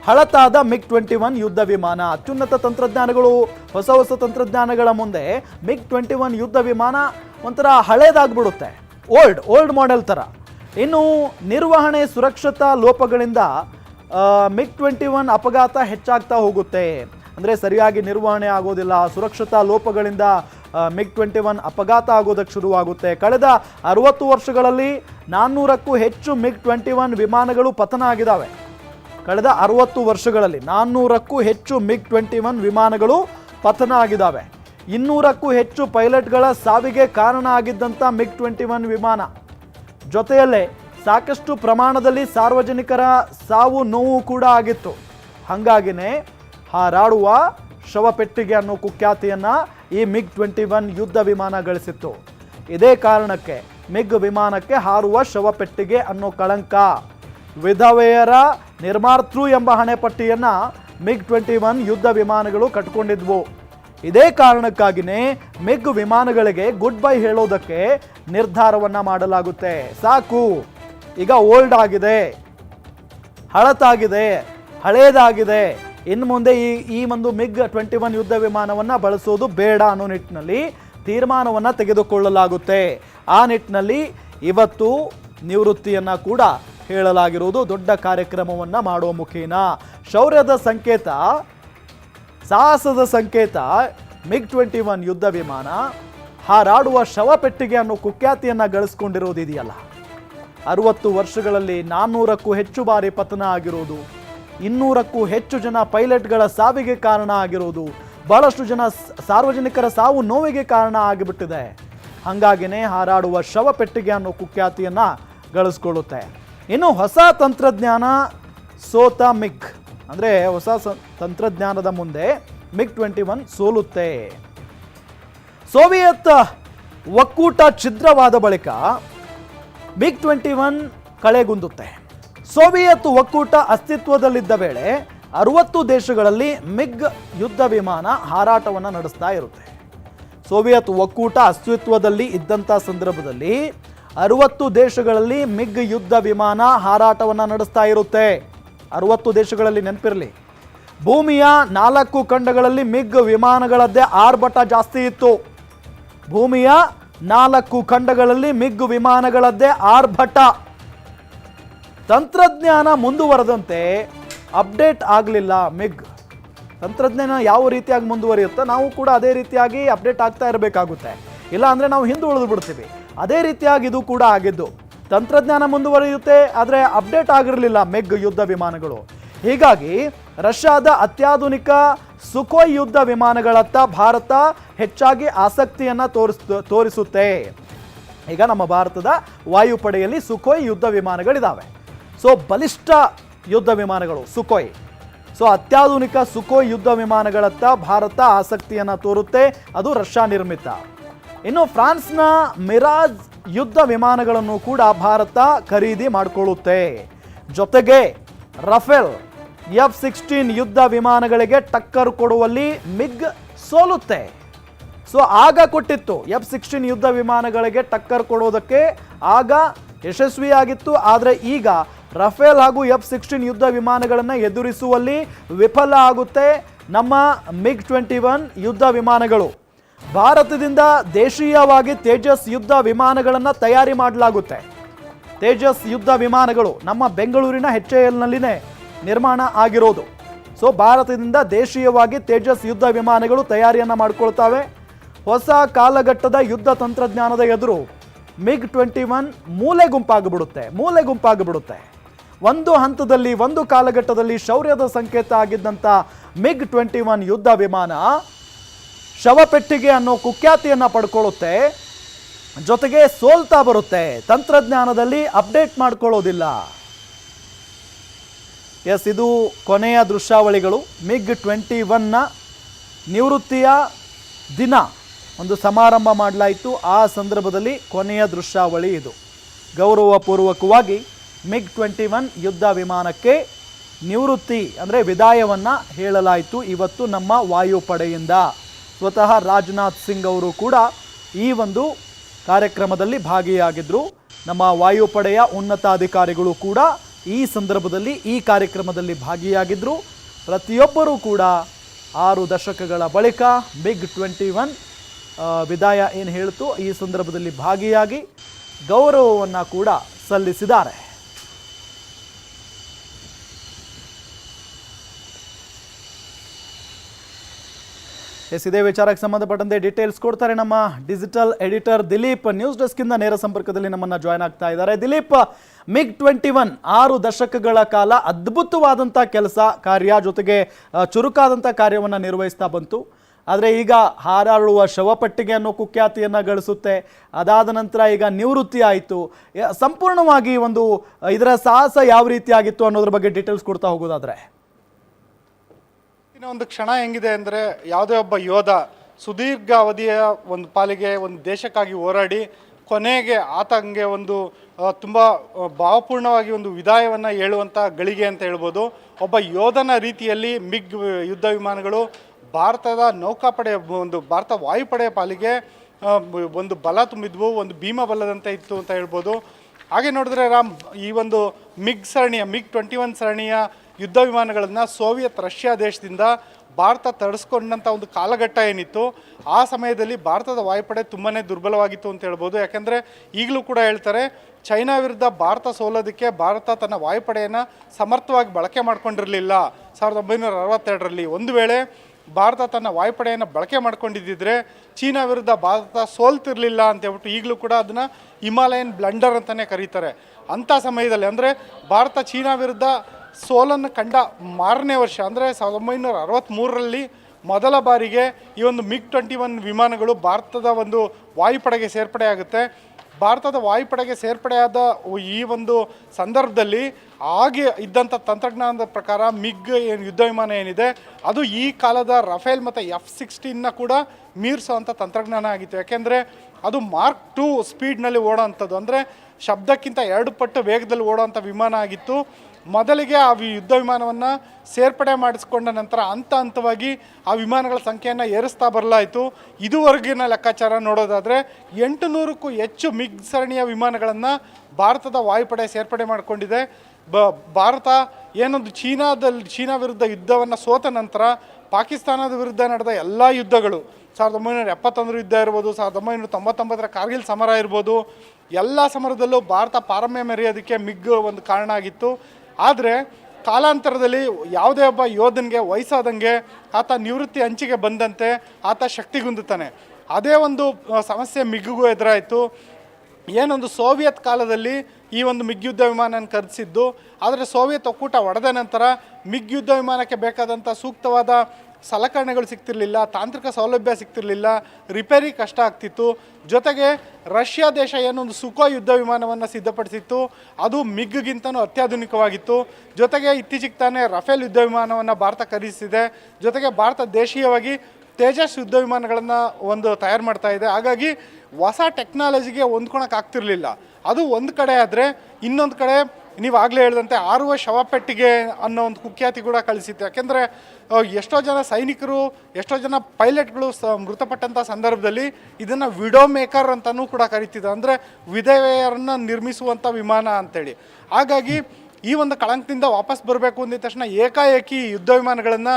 ಹಳತಾದ ಮಿಗ್ ಟ್ವೆಂಟಿ ಒನ್ ಯುದ್ಧ ವಿಮಾನ. ಅತ್ಯುನ್ನತ ತಂತ್ರಜ್ಞಾನಗಳು ಹೊಸ ಹೊಸ ತಂತ್ರಜ್ಞಾನಗಳ ಮುಂದೆ ಮಿಗ್ ಟ್ವೆಂಟಿ ಒನ್ ಯುದ್ಧ ವಿಮಾನ ಒಂಥರ ಹಳೇದಾಗ್ಬಿಡುತ್ತೆ. ಓಲ್ಡ್ ಓಲ್ಡ್ ಮಾಡೆಲ್ ಥರ. ಇನ್ನು ನಿರ್ವಹಣೆ ಸುರಕ್ಷತಾ ಲೋಪಗಳಿಂದ ಮಿಗ್ ಟ್ವೆಂಟಿ ಒನ್ ಅಪಘಾತ ಹೆಚ್ಚಾಗ್ತಾ ಹೋಗುತ್ತೆ. ಅಂದರೆ ಸರಿಯಾಗಿ ನಿರ್ವಹಣೆ ಆಗೋದಿಲ್ಲ. ಸುರಕ್ಷತಾ ಲೋಪಗಳಿಂದ ಮಿಗ್ ಟ್ವೆಂಟಿ ಒನ್ ಅಪಘಾತ ಆಗೋದಕ್ಕೆ ಶುರುವಾಗುತ್ತೆ. ಕಳೆದ ಅರವತ್ತು ವರ್ಷಗಳಲ್ಲಿ ನಾನ್ನೂರಕ್ಕೂ ಹೆಚ್ಚು ಮಿಗ್ ಟ್ವೆಂಟಿ ಒನ್ ವಿಮಾನಗಳು ಪತನ ಆಗಿದ್ದಾವೆ. ಕಳೆದ ಅರವತ್ತು ವರ್ಷಗಳಲ್ಲಿ ನಾನ್ನೂರಕ್ಕೂ ಹೆಚ್ಚು ಮಿಗ್ ಟ್ವೆಂಟಿ ಒನ್ ವಿಮಾನಗಳು ಪತನ ಆಗಿದ್ದಾವೆ. ಇನ್ನೂರಕ್ಕೂ ಹೆಚ್ಚು ಪೈಲಟ್ಗಳ ಸಾವಿಗೆ ಕಾರಣ ಆಗಿದ್ದಂಥ ಮಿಗ್ ಟ್ವೆಂಟಿ ಒನ್ ವಿಮಾನ. ಜೊತೆಯಲ್ಲೇ ಸಾಕಷ್ಟು ಪ್ರಮಾಣದಲ್ಲಿ ಸಾರ್ವಜನಿಕರ ಸಾವು ನೋವು ಕೂಡ ಆಗಿತ್ತು. ಹಾಗಾಗಿನೇ ಹಾರಾಡುವ ಶವಪೆಟ್ಟಿಗೆ ಅನ್ನೋ ಕುಖ್ಯಾತಿಯನ್ನ ಈ ಮಿಗ್ ಟ್ವೆಂಟಿ ಒನ್ ಯುದ್ಧ ವಿಮಾನ ಗಳಿಸಿತ್ತು. ಇದೇ ಕಾರಣಕ್ಕೆ ಮಿಗ್ ವಿಮಾನಕ್ಕೆ ಹಾರುವ ಶವಪೆಟ್ಟಿಗೆ ಅನ್ನೋ ಕಳಂಕ. ವಿಧವೆಯರ ನಿರ್ಮಾತೃ ಎಂಬ ಹಣೆಪಟ್ಟಿಯನ್ನು ಮಿಗ್ ಟ್ವೆಂಟಿ ಒನ್ ಯುದ್ಧ ವಿಮಾನಗಳು ಕಟ್ಕೊಂಡಿದ್ವು. ಇದೇ ಕಾರಣಕ್ಕಾಗಿನೇ ಮಿಗ್ ವಿಮಾನಗಳಿಗೆ ಗುಡ್ ಬೈ ಹೇಳೋದಕ್ಕೆ ನಿರ್ಧಾರವನ್ನ ಮಾಡಲಾಗುತ್ತೆ. ಸಾಕು. ಈಗ ಓಲ್ಡ್ ಆಗಿದೆ. ಹಳತಾಗಿದೆ. ಹಳೇದಾಗಿದೆ. ಇನ್ನು ಮುಂದೆ ಈ ಈ ಒಂದು ಮಿಗ್ ಟ್ವೆಂಟಿ ಒನ್ ಯುದ್ಧ ವಿಮಾನವನ್ನು ಬಳಸೋದು ಬೇಡ ಅನ್ನೋ ನಿಟ್ಟಿನಲ್ಲಿ ತೀರ್ಮಾನವನ್ನು ತೆಗೆದುಕೊಳ್ಳಲಾಗುತ್ತೆ. ಆ ನಿಟ್ಟಿನಲ್ಲಿ ಇವತ್ತು ನಿವೃತ್ತಿಯನ್ನು ಕೂಡ ಹೇಳಲಾಗಿರುವುದು ದೊಡ್ಡ ಕಾರ್ಯಕ್ರಮವನ್ನು ಮಾಡುವ ಮುಖೇನ. ಶೌರ್ಯದ ಸಂಕೇತ, ಸಾಹಸದ ಸಂಕೇತ, ಮಿಗ್ ಟ್ವೆಂಟಿ ಒನ್ ಯುದ್ಧ ವಿಮಾನ, ಹಾರಾಡುವ ಶವಪೆಟ್ಟಿಗೆ ಅನ್ನೋ ಕುಖ್ಯಾತಿಯನ್ನು ಗಳಿಸ್ಕೊಂಡಿರೋದಿದೆಯಲ್ಲ. ಅರುವತ್ತು ವರ್ಷಗಳಲ್ಲಿ ನಾನ್ನೂರಕ್ಕೂ ಹೆಚ್ಚು ಬಾರಿ ಪತನ ಆಗಿರೋದು ಇನ್ನೂರಕ್ಕೂ ಹೆಚ್ಚು ಜನ ಪೈಲಟ್ಗಳ ಸಾವಿಗೆ ಕಾರಣ ಆಗಿರುವುದು. ಬಹಳಷ್ಟು ಜನ ಸಾರ್ವಜನಿಕರ ಸಾವು ನೋವಿಗೆ ಕಾರಣ ಆಗಿಬಿಟ್ಟಿದೆ. ಹಾಗಾಗಿನೇ ಹಾರಾಡುವ ಶವಪೆಟ್ಟಿಗೆ ಅನ್ನೋ ಕುಖ್ಯಾತಿಯನ್ನು ಗಳಿಸ್ಕೊಳ್ಳುತ್ತೆ. ಇನ್ನು ಹೊಸ ತಂತ್ರಜ್ಞಾನ ಸೋತ ಮಿಗ್. ಅಂದರೆ ಹೊಸ ತಂತ್ರಜ್ಞಾನದ ಮುಂದೆ ಮಿಗ್ ಟ್ವೆಂಟಿ ಒನ್ ಸೋಲುತ್ತೆ. ಸೋವಿಯತ್ ಒಕ್ಕೂಟ ಛಿದ್ರವಾದ ಬಳಿಕ ಮಿಗ್ ಟ್ವೆಂಟಿ ಒನ್ ಕಳೆಗುಂದುತ್ತೆ. ಸೋವಿಯತ್ ಒಕ್ಕೂಟ ಅಸ್ತಿತ್ವದಲ್ಲಿದ್ದ ವೇಳೆ ಅರುವತ್ತು ದೇಶಗಳಲ್ಲಿ ಮಿಗ್ ಯುದ್ಧ ವಿಮಾನ ಹಾರಾಟವನ್ನು ನಡೆಸ್ತಾ ಇರುತ್ತೆ. ಸೋವಿಯತ್ ಒಕ್ಕೂಟ ಅಸ್ತಿತ್ವದಲ್ಲಿ ಇದ್ದಂಥ ಸಂದರ್ಭದಲ್ಲಿ ಅರುವತ್ತು ದೇಶಗಳಲ್ಲಿ ಮಿಗ್ ಯುದ್ಧ ವಿಮಾನ ಹಾರಾಟವನ್ನು ನಡೆಸ್ತಾ ಇರುತ್ತೆ. ಅರುವತ್ತು ದೇಶಗಳಲ್ಲಿ ನೆನಪಿರಲಿ, ಭೂಮಿಯ ನಾಲ್ಕು ಖಂಡಗಳಲ್ಲಿ ಮಿಗ್ ವಿಮಾನಗಳದ್ದೇ ಆರ್ಭಟ ಜಾಸ್ತಿ ಇತ್ತು. ಭೂಮಿಯ ನಾಲ್ಕು ಖಂಡಗಳಲ್ಲಿ ಮಿಗ್ ವಿಮಾನಗಳದ್ದೇ ಆರ್ಭಟ. ತಂತ್ರಜ್ಞಾನ ಮುಂದುವರೆದಂತೆ ಅಪ್ಡೇಟ್ ಆಗಲಿಲ್ಲ ಮೆಗ್. ತಂತ್ರಜ್ಞಾನ ಯಾವ ರೀತಿಯಾಗಿ ಮುಂದುವರಿಯುತ್ತೋ ನಾವು ಕೂಡ ಅದೇ ರೀತಿಯಾಗಿ ಅಪ್ಡೇಟ್ ಆಗ್ತಾ ಇರಬೇಕಾಗುತ್ತೆ. ಇಲ್ಲ ಅಂದರೆ ನಾವು ಹಿಂದೆ ಉಳಿದು ಬಿಡ್ತೀವಿ. ಅದೇ ರೀತಿಯಾಗಿ ಇದು ಕೂಡ ಆಗಿದ್ದು. ತಂತ್ರಜ್ಞಾನ ಮುಂದುವರಿಯುತ್ತೆ, ಆದರೆ ಅಪ್ಡೇಟ್ ಆಗಿರಲಿಲ್ಲ ಮೆಗ್ ಯುದ್ಧ ವಿಮಾನಗಳು. ಹೀಗಾಗಿ ರಷ್ಯಾದ ಅತ್ಯಾಧುನಿಕ ಸುಖೋಯ್ ಯುದ್ಧ ವಿಮಾನಗಳತ್ತ ಭಾರತ ಹೆಚ್ಚಾಗಿ ಆಸಕ್ತಿಯನ್ನು ತೋರಿಸ್ ತೋರಿಸುತ್ತೆ. ಈಗ ನಮ್ಮ ಭಾರತದ ವಾಯುಪಡೆಯಲ್ಲಿ ಸುಖೋಯ್ ಯುದ್ಧ ವಿಮಾನಗಳಿದ್ದಾವೆ ಸೊ ಬಲಿಷ್ಠ ಯುದ್ಧ ವಿಮಾನಗಳು, ಸುಖೋಯ್. ಸೊ ಅತ್ಯಾಧುನಿಕ ಸುಖೋಯ್ ಯುದ್ಧ ವಿಮಾನಗಳತ್ತ ಭಾರತ ಆಸಕ್ತಿಯನ್ನು ತೋರುತ್ತೆ, ಅದು ರಷ್ಯಾ ನಿರ್ಮಿತ. ಇನ್ನು ಫ್ರಾನ್ಸ್ನ ಮಿರಾಜ್ ಯುದ್ಧ ವಿಮಾನಗಳನ್ನು ಕೂಡ ಭಾರತ ಖರೀದಿ ಮಾಡಿಕೊಳ್ಳುತ್ತೆ. ಜೊತೆಗೆ ರಫೇಲ್ ಎಫ್ ಸಿಕ್ಸ್ಟೀನ್ ಯುದ್ಧ ವಿಮಾನಗಳಿಗೆ ಟಕ್ಕರ್ ಕೊಡುವಲ್ಲಿ ಮಿಗ್ ಸೋಲುತ್ತೆ. ಸೊ ಆಗ ಕೊಟ್ಟಿತ್ತು ಎಫ್ ಸಿಕ್ಸ್ಟೀನ್ ಯುದ್ಧ ವಿಮಾನಗಳಿಗೆ ಟಕ್ಕರ್ ಕೊಡೋದಕ್ಕೆ, ಆಗ ಯಶಸ್ವಿಯಾಗಿತ್ತು, ಆದರೆ ಈಗ ರಫೇಲ್ ಹಾಗೂ ಎಫ್ ಸಿಕ್ಸ್ಟೀನ್ ಯುದ್ಧ ವಿಮಾನಗಳನ್ನು ಎದುರಿಸುವಲ್ಲಿ ವಿಫಲ ಆಗುತ್ತೆ ನಮ್ಮ ಮಿಗ್ ಟ್ವೆಂಟಿ ಒನ್ ಯುದ್ಧ ವಿಮಾನಗಳು. ಭಾರತದಿಂದ ದೇಶೀಯವಾಗಿ ತೇಜಸ್ ಯುದ್ಧ ವಿಮಾನಗಳನ್ನು ತಯಾರಿ ಮಾಡಲಾಗುತ್ತೆ. ತೇಜಸ್ ಯುದ್ಧ ವಿಮಾನಗಳು ನಮ್ಮ ಬೆಂಗಳೂರಿನ ಎಚ್ ಎಲ್ನಲ್ಲಿನೇ ನಿರ್ಮಾಣ ಆಗಿರೋದು. ಸೊ, ಭಾರತದಿಂದ ದೇಶೀಯವಾಗಿ ತೇಜಸ್ ಯುದ್ಧ ವಿಮಾನಗಳು ತಯಾರಿಯನ್ನು ಮಾಡಿಕೊಳ್ತಾವೆ. ಹೊಸ ಕಾಲಘಟ್ಟದ ಯುದ್ಧ ತಂತ್ರಜ್ಞಾನದ ಎದುರು ಮಿಗ್ ಟ್ವೆಂಟಿ ಒನ್ ಮೂಲೆ ಗುಂಪಾಗಿಬಿಡುತ್ತೆ ಮೂಲೆ ಗುಂಪಾಗಿಬಿಡುತ್ತೆ. ಒಂದು ಹಂತದಲ್ಲಿ, ಒಂದು ಕಾಲಘಟ್ಟದಲ್ಲಿ ಶೌರ್ಯದ ಸಂಕೇತ ಆಗಿದ್ದಂಥ ಮಿಗ್ ಟ್ವೆಂಟಿ ಒನ್ ಯುದ್ಧ ವಿಮಾನ ಶವಪೆಟ್ಟಿಗೆ ಅನ್ನೋ ಕುಖ್ಯಾತಿಯನ್ನು ಪಡ್ಕೊಳ್ಳುತ್ತೆ. ಜೊತೆಗೆ ಸೋಲ್ತಾ ಬರುತ್ತೆ. ತಂತ್ರಜ್ಞಾನದಲ್ಲಿ ಅಪ್ಡೇಟ್ ಮಾಡ್ಕೊಳ್ಳೋದಿಲ್ಲ. ಎಸ್, ಇದು ಕೊನೆಯ ದೃಶ್ಯಾವಳಿಗಳು. ಮಿಗ್ ಟ್ವೆಂಟಿ ಒನ್ನ ನಿವೃತ್ತಿಯ ದಿನ ಒಂದು ಸಮಾರಂಭ ಮಾಡಲಾಯಿತು. ಆ ಸಂದರ್ಭದಲ್ಲಿ ಕೊನೆಯ ದೃಶ್ಯಾವಳಿ ಇದು. ಗೌರವಪೂರ್ವಕವಾಗಿ ಮಿಗ್ ಟ್ವೆಂಟಿ ಒನ್ ಯುದ್ಧ ವಿಮಾನಕ್ಕೆ ನಿವೃತ್ತಿ, ಅಂದರೆ ವಿದಾಯವನ್ನು ಹೇಳಲಾಯಿತು ಇವತ್ತು ನಮ್ಮ ವಾಯುಪಡೆಯಿಂದ. ಸ್ವತಃ ರಾಜನಾಥ್ ಸಿಂಗ್ ಅವರು ಕೂಡ ಈ ಒಂದು ಕಾರ್ಯಕ್ರಮದಲ್ಲಿ ಭಾಗಿಯಾಗಿದ್ದರು ನಮ್ಮ ವಾಯುಪಡೆಯ ಉನ್ನತಾಧಿಕಾರಿಗಳು ಕೂಡ ಈ ಸಂದರ್ಭದಲ್ಲಿ ಈ ಕಾರ್ಯಕ್ರಮದಲ್ಲಿ ಭಾಗಿಯಾಗಿದ್ದರು ಪ್ರತಿಯೊಬ್ಬರೂ ಕೂಡ ಆರು ದಶಕಗಳ ಬಳಿಕ ಬಿಗ್ ಟ್ವೆಂಟಿ ಒನ್ ವಿದಾಯ ಏನು ಹೇಳ್ತು, ಈ ಸಂದರ್ಭದಲ್ಲಿ ಭಾಗಿಯಾಗಿ ಗೌರವವನ್ನು ಕೂಡ ಸಲ್ಲಿಸಿದ್ದಾರೆ. ಎಸ್, ಇದೇ ವಿಚಾರಕ್ಕೆ ಸಂಬಂಧಪಟ್ಟಂತೆ ಡೀಟೇಲ್ಸ್ ಕೊಡ್ತಾರೆ ನಮ್ಮ ಡಿಜಿಟಲ್ ಎಡಿಟರ್ ದಿಲೀಪ್. ನ್ಯೂಸ್ ಡೆಸ್ಕಿಂದ ನೇರ ಸಂಪರ್ಕದಲ್ಲಿ ನಮ್ಮನ್ನ ಜಾಯ್ನ್ ಆಗ್ತಾ ಇದ್ದಾರೆ. ದಿಲೀಪ್, ಮಿಗ್ ಟ್ವೆಂಟಿ ಒನ್, ಆರು ದಶಕಗಳ ಕಾಲ ಅದ್ಭುತವಾದಂಥ ಕೆಲಸ, ಕಾರ್ಯ ಜೊತೆಗೆ ಚುರುಕಾದಂಥ ಕಾರ್ಯವನ್ನು ನಿರ್ವಹಿಸ್ತಾ ಬಂತು. ಆದರೆ ಈಗ ಹಾರಾಡುವ ಶವಪಟ್ಟಿಗೆ ಅನ್ನೋ ಕುಖ್ಯಾತಿಯನ್ನು ಗಳಿಸುತ್ತೆ. ಅದಾದ ನಂತರ ಈಗ ನಿವೃತ್ತಿ ಆಯಿತು. ಸಂಪೂರ್ಣವಾಗಿ ಒಂದು ಇದರ ಸಾಹಸ ಯಾವ ರೀತಿಯಾಗಿತ್ತು ಅನ್ನೋದ್ರ ಬಗ್ಗೆ ಡೀಟೇಲ್ಸ್ ಕೊಡ್ತಾ ಹೋಗೋದಾದ್ರೆ. ಇನ್ನು ಒಂದು ಕ್ಷಣ ಹೆಂಗಿದೆ ಅಂದರೆ ಯಾವುದೇ ಒಬ್ಬ ಯೋಧ ಸುದೀರ್ಘ ಅವಧಿಯ ಒಂದು ಪಾಲಿಗೆ ಒಂದು ದೇಶಕ್ಕಾಗಿ ಹೋರಾಡಿ ಕೊನೆಗೆ ಆತಂಗೆ ಒಂದು ತುಂಬ ಭಾವಪೂರ್ಣವಾಗಿ ಒಂದು ವಿದಾಯವನ್ನು ಹೇಳುವಂಥ ಗಳಿಗೆ ಅಂತ ಹೇಳ್ಬೋದು. ಒಬ್ಬ ಯೋಧನ ರೀತಿಯಲ್ಲಿ ಮಿಗ್ ಯುದ್ಧ ವಿಮಾನಗಳು ಭಾರತದ ನೌಕಾಪಡೆಯ ಒಂದು ಭಾರತ ವಾಯುಪಡೆಯ ಪಾಲಿಗೆ ಒಂದು ಬಲ ತುಂಬಿದ್ವು, ಒಂದು ಭೀಮ ಬಲದಂತೆ ಇತ್ತು ಅಂತ ಹೇಳ್ಬೋದು. ಹಾಗೆ ನೋಡಿದ್ರೆ ರಾಮ್, ಈ ಒಂದು ಮಿಗ್ ಸರಣಿಯ, ಮಿಗ್ ಟ್ವೆಂಟಿ ಒನ್ ಸರಣಿಯ ಯುದ್ಧ ವಿಮಾನಗಳನ್ನು ಸೋವಿಯತ್ ರಷ್ಯಾ ದೇಶದಿಂದ ಭಾರತ ತರಿಸ್ಕೊಂಡಂಥ ಒಂದು ಕಾಲಘಟ್ಟ ಏನಿತ್ತು, ಆ ಸಮಯದಲ್ಲಿ ಭಾರತದ ವಾಯುಪಡೆ ತುಂಬಾ ದುರ್ಬಲವಾಗಿತ್ತು ಅಂತ ಹೇಳ್ಬೋದು. ಯಾಕೆಂದರೆ ಈಗಲೂ ಕೂಡ ಹೇಳ್ತಾರೆ, ಚೈನಾ ವಿರುದ್ಧ ಭಾರತ ಸೋಲೋದಕ್ಕೆ ಭಾರತ ತನ್ನ ವಾಯುಪಡೆಯನ್ನು ಸಮರ್ಥವಾಗಿ ಬಳಕೆ ಮಾಡ್ಕೊಂಡಿರಲಿಲ್ಲ. ಸಾವಿರದ ಒಂಬೈನೂರ ಅರವತ್ತೆರಡರಲ್ಲಿ ಒಂದು ವೇಳೆ ಭಾರತ ತನ್ನ ವಾಯುಪಡೆಯನ್ನು ಬಳಕೆ ಮಾಡ್ಕೊಂಡಿದ್ದಿದ್ರೆ ಚೀನಾ ವಿರುದ್ಧ ಭಾರತ ಸೋಲ್ತಿರಲಿಲ್ಲ ಅಂತ ಹೇಳ್ಬಿಟ್ಟು ಈಗಲೂ ಕೂಡ ಅದನ್ನು ಹಿಮಾಲಯನ್ ಬ್ಲಂಡರ್ ಅಂತಲೇ ಕರೀತಾರೆ. ಅಂಥ ಸಮಯದಲ್ಲಿ ಅಂದರೆ ಭಾರತ ಚೀನಾ ವಿರುದ್ಧ ಸೋಲನ್ನು ಕಂಡ ಮಾರನೇ ವರ್ಷ, ಅಂದರೆ ಸಾವಿರದ ಒಂಬೈನೂರ ಅರವತ್ತ್ಮೂರರಲ್ಲಿ ಮೊದಲ ಬಾರಿಗೆ ಈ ಒಂದು ಮಿಗ್ ಟ್ವೆಂಟಿ ಒನ್ ವಿಮಾನಗಳು ಭಾರತದ ಒಂದು ವಾಯುಪಡೆಗೆ ಸೇರ್ಪಡೆ ಆಗುತ್ತೆ. ಭಾರತದ ವಾಯುಪಡೆಗೆ ಸೇರ್ಪಡೆಯಾದ ಈ ಒಂದು ಸಂದರ್ಭದಲ್ಲಿ ಆಗಿ ಇದ್ದಂಥ ತಂತ್ರಜ್ಞಾನದ ಪ್ರಕಾರ ಮಿಗ್ ಏನು ಯುದ್ಧ ವಿಮಾನ ಏನಿದೆ, ಅದು ಈ ಕಾಲದ ರಫೇಲ್ ಮತ್ತು ಎಫ್ ಸಿಕ್ಸ್ಟೀನ್ನ ಕೂಡ ಮೀರಿಸೋವಂಥ ತಂತ್ರಜ್ಞಾನ ಆಗಿತ್ತು. ಯಾಕೆಂದರೆ ಅದು ಮಾರ್ಕ್ ಟು ಸ್ಪೀಡ್ನಲ್ಲಿ ಓಡೋ ಅಂಥದ್ದು ಅಂದರೆ ಶಬ್ದಕ್ಕಿಂತ ಎರಡು ಪಟ್ಟು ವೇಗದಲ್ಲಿ ಓಡೋವಂಥ ವಿಮಾನ ಆಗಿತ್ತು. ಮೊದಲಿಗೆ ಆ ಯುದ್ಧ ವಿಮಾನವನ್ನು ಸೇರ್ಪಡೆ ಮಾಡಿಸ್ಕೊಂಡ ನಂತರ ಹಂತ ಹಂತವಾಗಿ ಆ ವಿಮಾನಗಳ ಸಂಖ್ಯೆಯನ್ನು ಏರಿಸ್ತಾ ಬರಲಾಯಿತು. ಇದುವರೆಗಿನ ಲೆಕ್ಕಾಚಾರ ನೋಡೋದಾದರೆ ಎಂಟು ನೂರಕ್ಕೂ ಹೆಚ್ಚು ಮಿಗ್ ಸರಣಿಯ ವಿಮಾನಗಳನ್ನು ಭಾರತದ ವಾಯುಪಡೆ ಸೇರ್ಪಡೆ ಮಾಡಿಕೊಂಡಿದೆ. ಬ ಭಾರತ ಏನೊಂದು ಚೀನಾದಲ್ಲಿ ಚೀನಾ ವಿರುದ್ಧ ಯುದ್ಧವನ್ನು ಸೋತ ನಂತರ ಪಾಕಿಸ್ತಾನದ ವಿರುದ್ಧ ನಡೆದ ಎಲ್ಲ ಯುದ್ಧಗಳು, ಸಾವಿರದ ಒಂಬೈನೂರ ಎಪ್ಪತ್ತೊಂದರ ಯುದ್ಧ ಇರ್ಬೋದು, ಸಾವಿರದ ಒಂಬೈನೂರ ತೊಂಬತ್ತೊಂಬತ್ತರ ಕಾರ್ಗಿಲ್ ಸಮರ ಇರ್ಬೋದು, ಎಲ್ಲ ಸಮರದಲ್ಲೂ ಭಾರತ ಪಾರಮ್ಯ ಮೆರೆಯೋದಕ್ಕೆ ಮಿಗ್ ಒಂದು ಕಾರಣ ಆಗಿತ್ತು. ಆದರೆ ಕಾಲಾಂತರದಲ್ಲಿ ಯಾವುದೇ ಒಬ್ಬ ಯೋಧನಿಗೆ ವಯಸ್ಸಾದಂಗೆ ಆತ ನಿವೃತ್ತಿ ಅಂಚಿಗೆ ಬಂದಂತೆ ಆತ ಶಕ್ತಿಗುಂದುತ್ತಾನೆ ಅದೇ ಒಂದು ಸಮಸ್ಯೆ ಮಿಗ್ಗಿಗೂ ಎದುರಾಯಿತು. ಏನೊಂದು ಸೋವಿಯತ್ ಕಾಲದಲ್ಲಿ ಈ ಒಂದು ಮಿಗ್ ಯುದ್ಧ ವಿಮಾನ ಖರೀದಿಸಿದ್ದು ಆದರೆ ಸೋವಿಯತ್ ಒಕ್ಕೂಟ ಒಡೆದ ನಂತರ ಮಿಗ್ ಯುದ್ಧ ವಿಮಾನಕ್ಕೆ ಬೇಕಾದಂಥ ಸೂಕ್ತವಾದ ಸಲಕರಣೆಗಳು ಸಿಗ್ತಿರಲಿಲ್ಲ, ತಾಂತ್ರಿಕ ಸೌಲಭ್ಯ ಸಿಗ್ತಿರಲಿಲ್ಲ, ರಿಪೇರಿ ಕಷ್ಟ ಆಗ್ತಿತ್ತು. ಜೊತೆಗೆ ರಷ್ಯಾ ದೇಶ ಏನೊಂದು ಸುಖೋ ಯುದ್ಧ ವಿಮಾನವನ್ನು ಸಿದ್ಧಪಡಿಸಿತ್ತು. ಅದು ಮಿಗ್ಗಿಂತನೂ ಅತ್ಯಾಧುನಿಕವಾಗಿತ್ತು. ಜೊತೆಗೆ ಇತ್ತೀಚೆಗೆ ತಾನೇ ರಫೇಲ್ ಯುದ್ಧ ವಿಮಾನವನ್ನು ಭಾರತ ಖರೀದಿಸಿದೆ. ಜೊತೆಗೆ ಭಾರತ ದೇಶೀಯವಾಗಿ ತೇಜಸ್ ಯುದ್ಧ ವಿಮಾನಗಳನ್ನು ಒಂದು ತಯಾರು ಮಾಡ್ತಾ ಇದೆ. ಹಾಗಾಗಿ ಹೊಸ ಟೆಕ್ನಾಲಜಿಗೆ ಹೊಂದ್ಕೊಳಕ್ಕಾಗ್ತಿರಲಿಲ್ಲ ಅದು ಒಂದು ಕಡೆ ಆದರೆ ಇನ್ನೊಂದು ಕಡೆ ನೀವು ಆಗಲೇ ಹೇಳಿದಂತೆ ಆರುವ ಶವಪೆಟ್ಟಿಗೆ ಅನ್ನೋ ಒಂದು ಕುಖ್ಯಾತಿ ಕೂಡ ಕಳಿಸಿತ್ತು. ಯಾಕೆಂದರೆ ಎಷ್ಟೋ ಜನ ಸೈನಿಕರು, ಎಷ್ಟೋ ಜನ ಪೈಲಟ್ಗಳು ಸ ಮೃತಪಟ್ಟಂಥ ಸಂದರ್ಭದಲ್ಲಿ ಇದನ್ನು ವಿಡೋ ಮೇಕರ್ ಅಂತಲೂ ಕೂಡ ಕರಿತಿದ್ದ. ಅಂದರೆ ವಿಧವೆಯರನ್ನು ನಿರ್ಮಿಸುವಂಥ ವಿಮಾನ ಅಂತೇಳಿ. ಹಾಗಾಗಿ ಈ ಒಂದು ಕಳಂಕದಿಂದ ವಾಪಸ್ ಬರಬೇಕು ಅಂದಿದ ತಕ್ಷಣ ಏಕಾಏಕಿ ಯುದ್ಧ ವಿಮಾನಗಳನ್ನು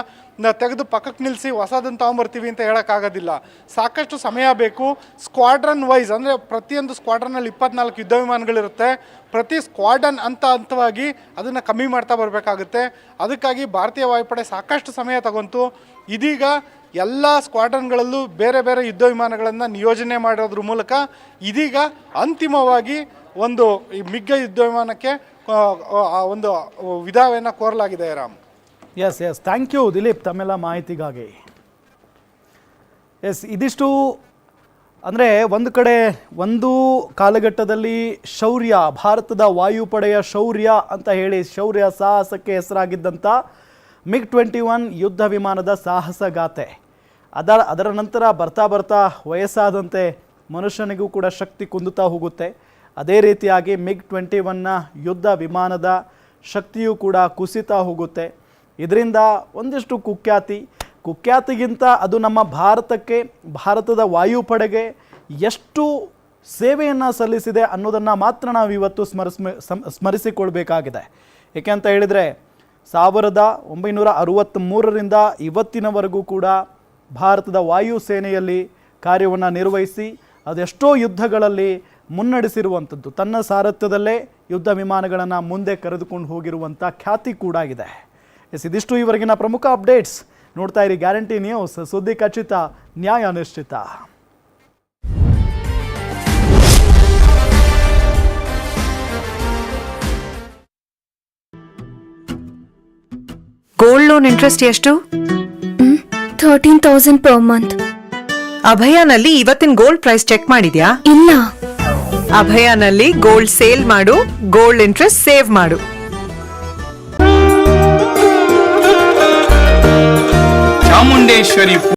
ತೆಗೆದು ಪಕ್ಕಕ್ಕೆ ನಿಲ್ಲಿಸಿ ಹೊಸದನ್ನು ತೊಗೊಂಬರ್ತೀವಿ ಅಂತ ಹೇಳೋಕ್ಕಾಗೋದಿಲ್ಲ ಸಾಕಷ್ಟು ಸಮಯ ಬೇಕು. ಸ್ಕ್ವಾಡ್ರನ್ ವೈಸ್ ಅಂದರೆ ಪ್ರತಿಯೊಂದು ಸ್ಕ್ವಾಡ್ರನ್ನಲ್ಲಿ ಇಪ್ಪತ್ನಾಲ್ಕು ಯುದ್ಧ ವಿಮಾನಗಳಿರುತ್ತೆ ಪ್ರತಿ ಸ್ಕ್ವಾಡನ್ ಹಂತ ಹಂತವಾಗಿ ಅದನ್ನು ಕಮ್ಮಿ ಮಾಡ್ತಾ ಬರಬೇಕಾಗುತ್ತೆ. ಅದಕ್ಕಾಗಿ ಭಾರತೀಯ ವಾಯುಪಡೆ ಸಾಕಷ್ಟು ಸಮಯ ತಗೊಂತು. ಇದೀಗ ಎಲ್ಲ ಸ್ಕ್ವಾಡ್ರನ್ಗಳಲ್ಲೂ ಬೇರೆ ಬೇರೆ ಯುದ್ಧ ವಿಮಾನಗಳನ್ನು ನಿಯೋಜನೆ ಮಾಡೋದ್ರ ಮೂಲಕ ಇದೀಗ ಅಂತಿಮವಾಗಿ ಒಂದು ಈ ಮಿಗ್ಗ ಯುದ್ಧ ವಿಮಾನಕ್ಕೆ ಒಂದು ವಿಧಾವೆಯನ್ನು ಕೋರಲಾಗಿದೆ Ram. Yes yes thank you Dilip ತಮ್ಮೆಲ್ಲ ಮಾಹಿತಿಗಾಗಿ. ಎಸ್ ಇದಿಷ್ಟು, ಅಂದರೆ ಒಂದು ಕಡೆ ಒಂದು ಕಾಲಘಟ್ಟದಲ್ಲಿ ಶೌರ್ಯ, ಭಾರತದ ವಾಯುಪಡೆಯ ಶೌರ್ಯ ಅಂತ ಹೇಳಿ ಶೌರ್ಯ ಸಾಹಸಕ್ಕೆ ಹೆಸರಾಗಿದ್ದಂಥ ಮಿಗ್ ಟ್ವೆಂಟಿ ಒನ್ ಯುದ್ಧ ವಿಮಾನದ ಸಾಹಸಗಾಥೆ ಅದರ ಅದರ ನಂತರ ಬರ್ತಾ ಬರ್ತಾ ವಯಸ್ಸಾದಂತೆ ಮನುಷ್ಯನಿಗೂ ಕೂಡ ಶಕ್ತಿ ಕುಂದುತ್ತಾ ಹೋಗುತ್ತೆ. ಅದೇ ರೀತಿಯಾಗಿ ಮಿಗ್ ಟ್ವೆಂಟಿ ಒನ್ನ ಯುದ್ಧ ವಿಮಾನದ ಶಕ್ತಿಯೂ ಕೂಡ ಕುಸಿತಾ ಹೋಗುತ್ತೆ. ಇದರಿಂದ ಒಂದಿಷ್ಟು ಕುಖ್ಯಾತಿ. ಕುಖ್ಯಾತಿಗಿಂತ ಅದು ನಮ್ಮ ಭಾರತಕ್ಕೆ, ಭಾರತದ ವಾಯುಪಡೆಗೆ ಎಷ್ಟು ಸೇವೆಯನ್ನು ಸಲ್ಲಿಸಿದೆ ಅನ್ನೋದನ್ನು ಮಾತ್ರ ನಾವು ಇವತ್ತು ಸ್ಮರಿಸ್ ಸ್ಮರಿಸಿಕೊಳ್ಬೇಕಾಗಿದೆ. ಏಕೆ ಅಂತ ಹೇಳಿದರೆ, ಸಾವಿರದ ಒಂಬೈನೂರ ಅರುವತ್ತ್ಮೂರರಿಂದ ಇವತ್ತಿನವರೆಗೂ ಕೂಡ ಭಾರತದ ವಾಯುಸೇನೆಯಲ್ಲಿ ಕಾರ್ಯವನ್ನು ನಿರ್ವಹಿಸಿ, ಅದೆಷ್ಟೋ ಯುದ್ಧಗಳಲ್ಲಿ ಮುನ್ನಡೆಸಿರುವಂಥದ್ದು. ತನ್ನ ಸಾರಥ್ಯದಲ್ಲೇ ಯುದ್ಧ ವಿಮಾನಗಳನ್ನು ಮುಂದೆ ಕರೆದುಕೊಂಡು ಹೋಗಿರುವಂಥ ಖ್ಯಾತಿ ಕೂಡ ಇದೆ. ಎಸ್ ಇದಿಷ್ಟು ಇವರೆಗಿನ ಪ್ರಮುಖ ಅಪ್ಡೇಟ್ಸ್. ನೋಡ್ತಾ ಇರಿ ಗ್ಯಾರಂಟಿ ನ್ಯೂಸ್. ಸುದ್ದಿ ಖಚಿತ ನ್ಯಾಯ ನಿಶ್ಚಿತ. ಗೋಲ್ಡ್ ಲೋನ್ ಇಂಟ್ರೆಸ್ಟ್ ಎಷ್ಟು? ಥರ್ಟೀನ್ ತೌಸಂಡ್ ಪರ್ ಮಂತ್ ಅಭಯಾನಲ್ಲಿ ಇವತ್ತಿನ ಗೋಲ್ಡ್ ಪ್ರೈಸ್ ಚೆಕ್ ಮಾಡಿದ್ಯಾ? ಇಲ್ಲ. ಅಭಯಾನಲ್ಲಿ ಗೋಲ್ಡ್ ಸೇಲ್ ಮಾಡು ಗೋಲ್ಡ್ ಇಂಟ್ರೆಸ್ಟ್ ಸೇವ್ ಮಾಡು. ಚಾಮುಂಡೇಶ್ವರಿ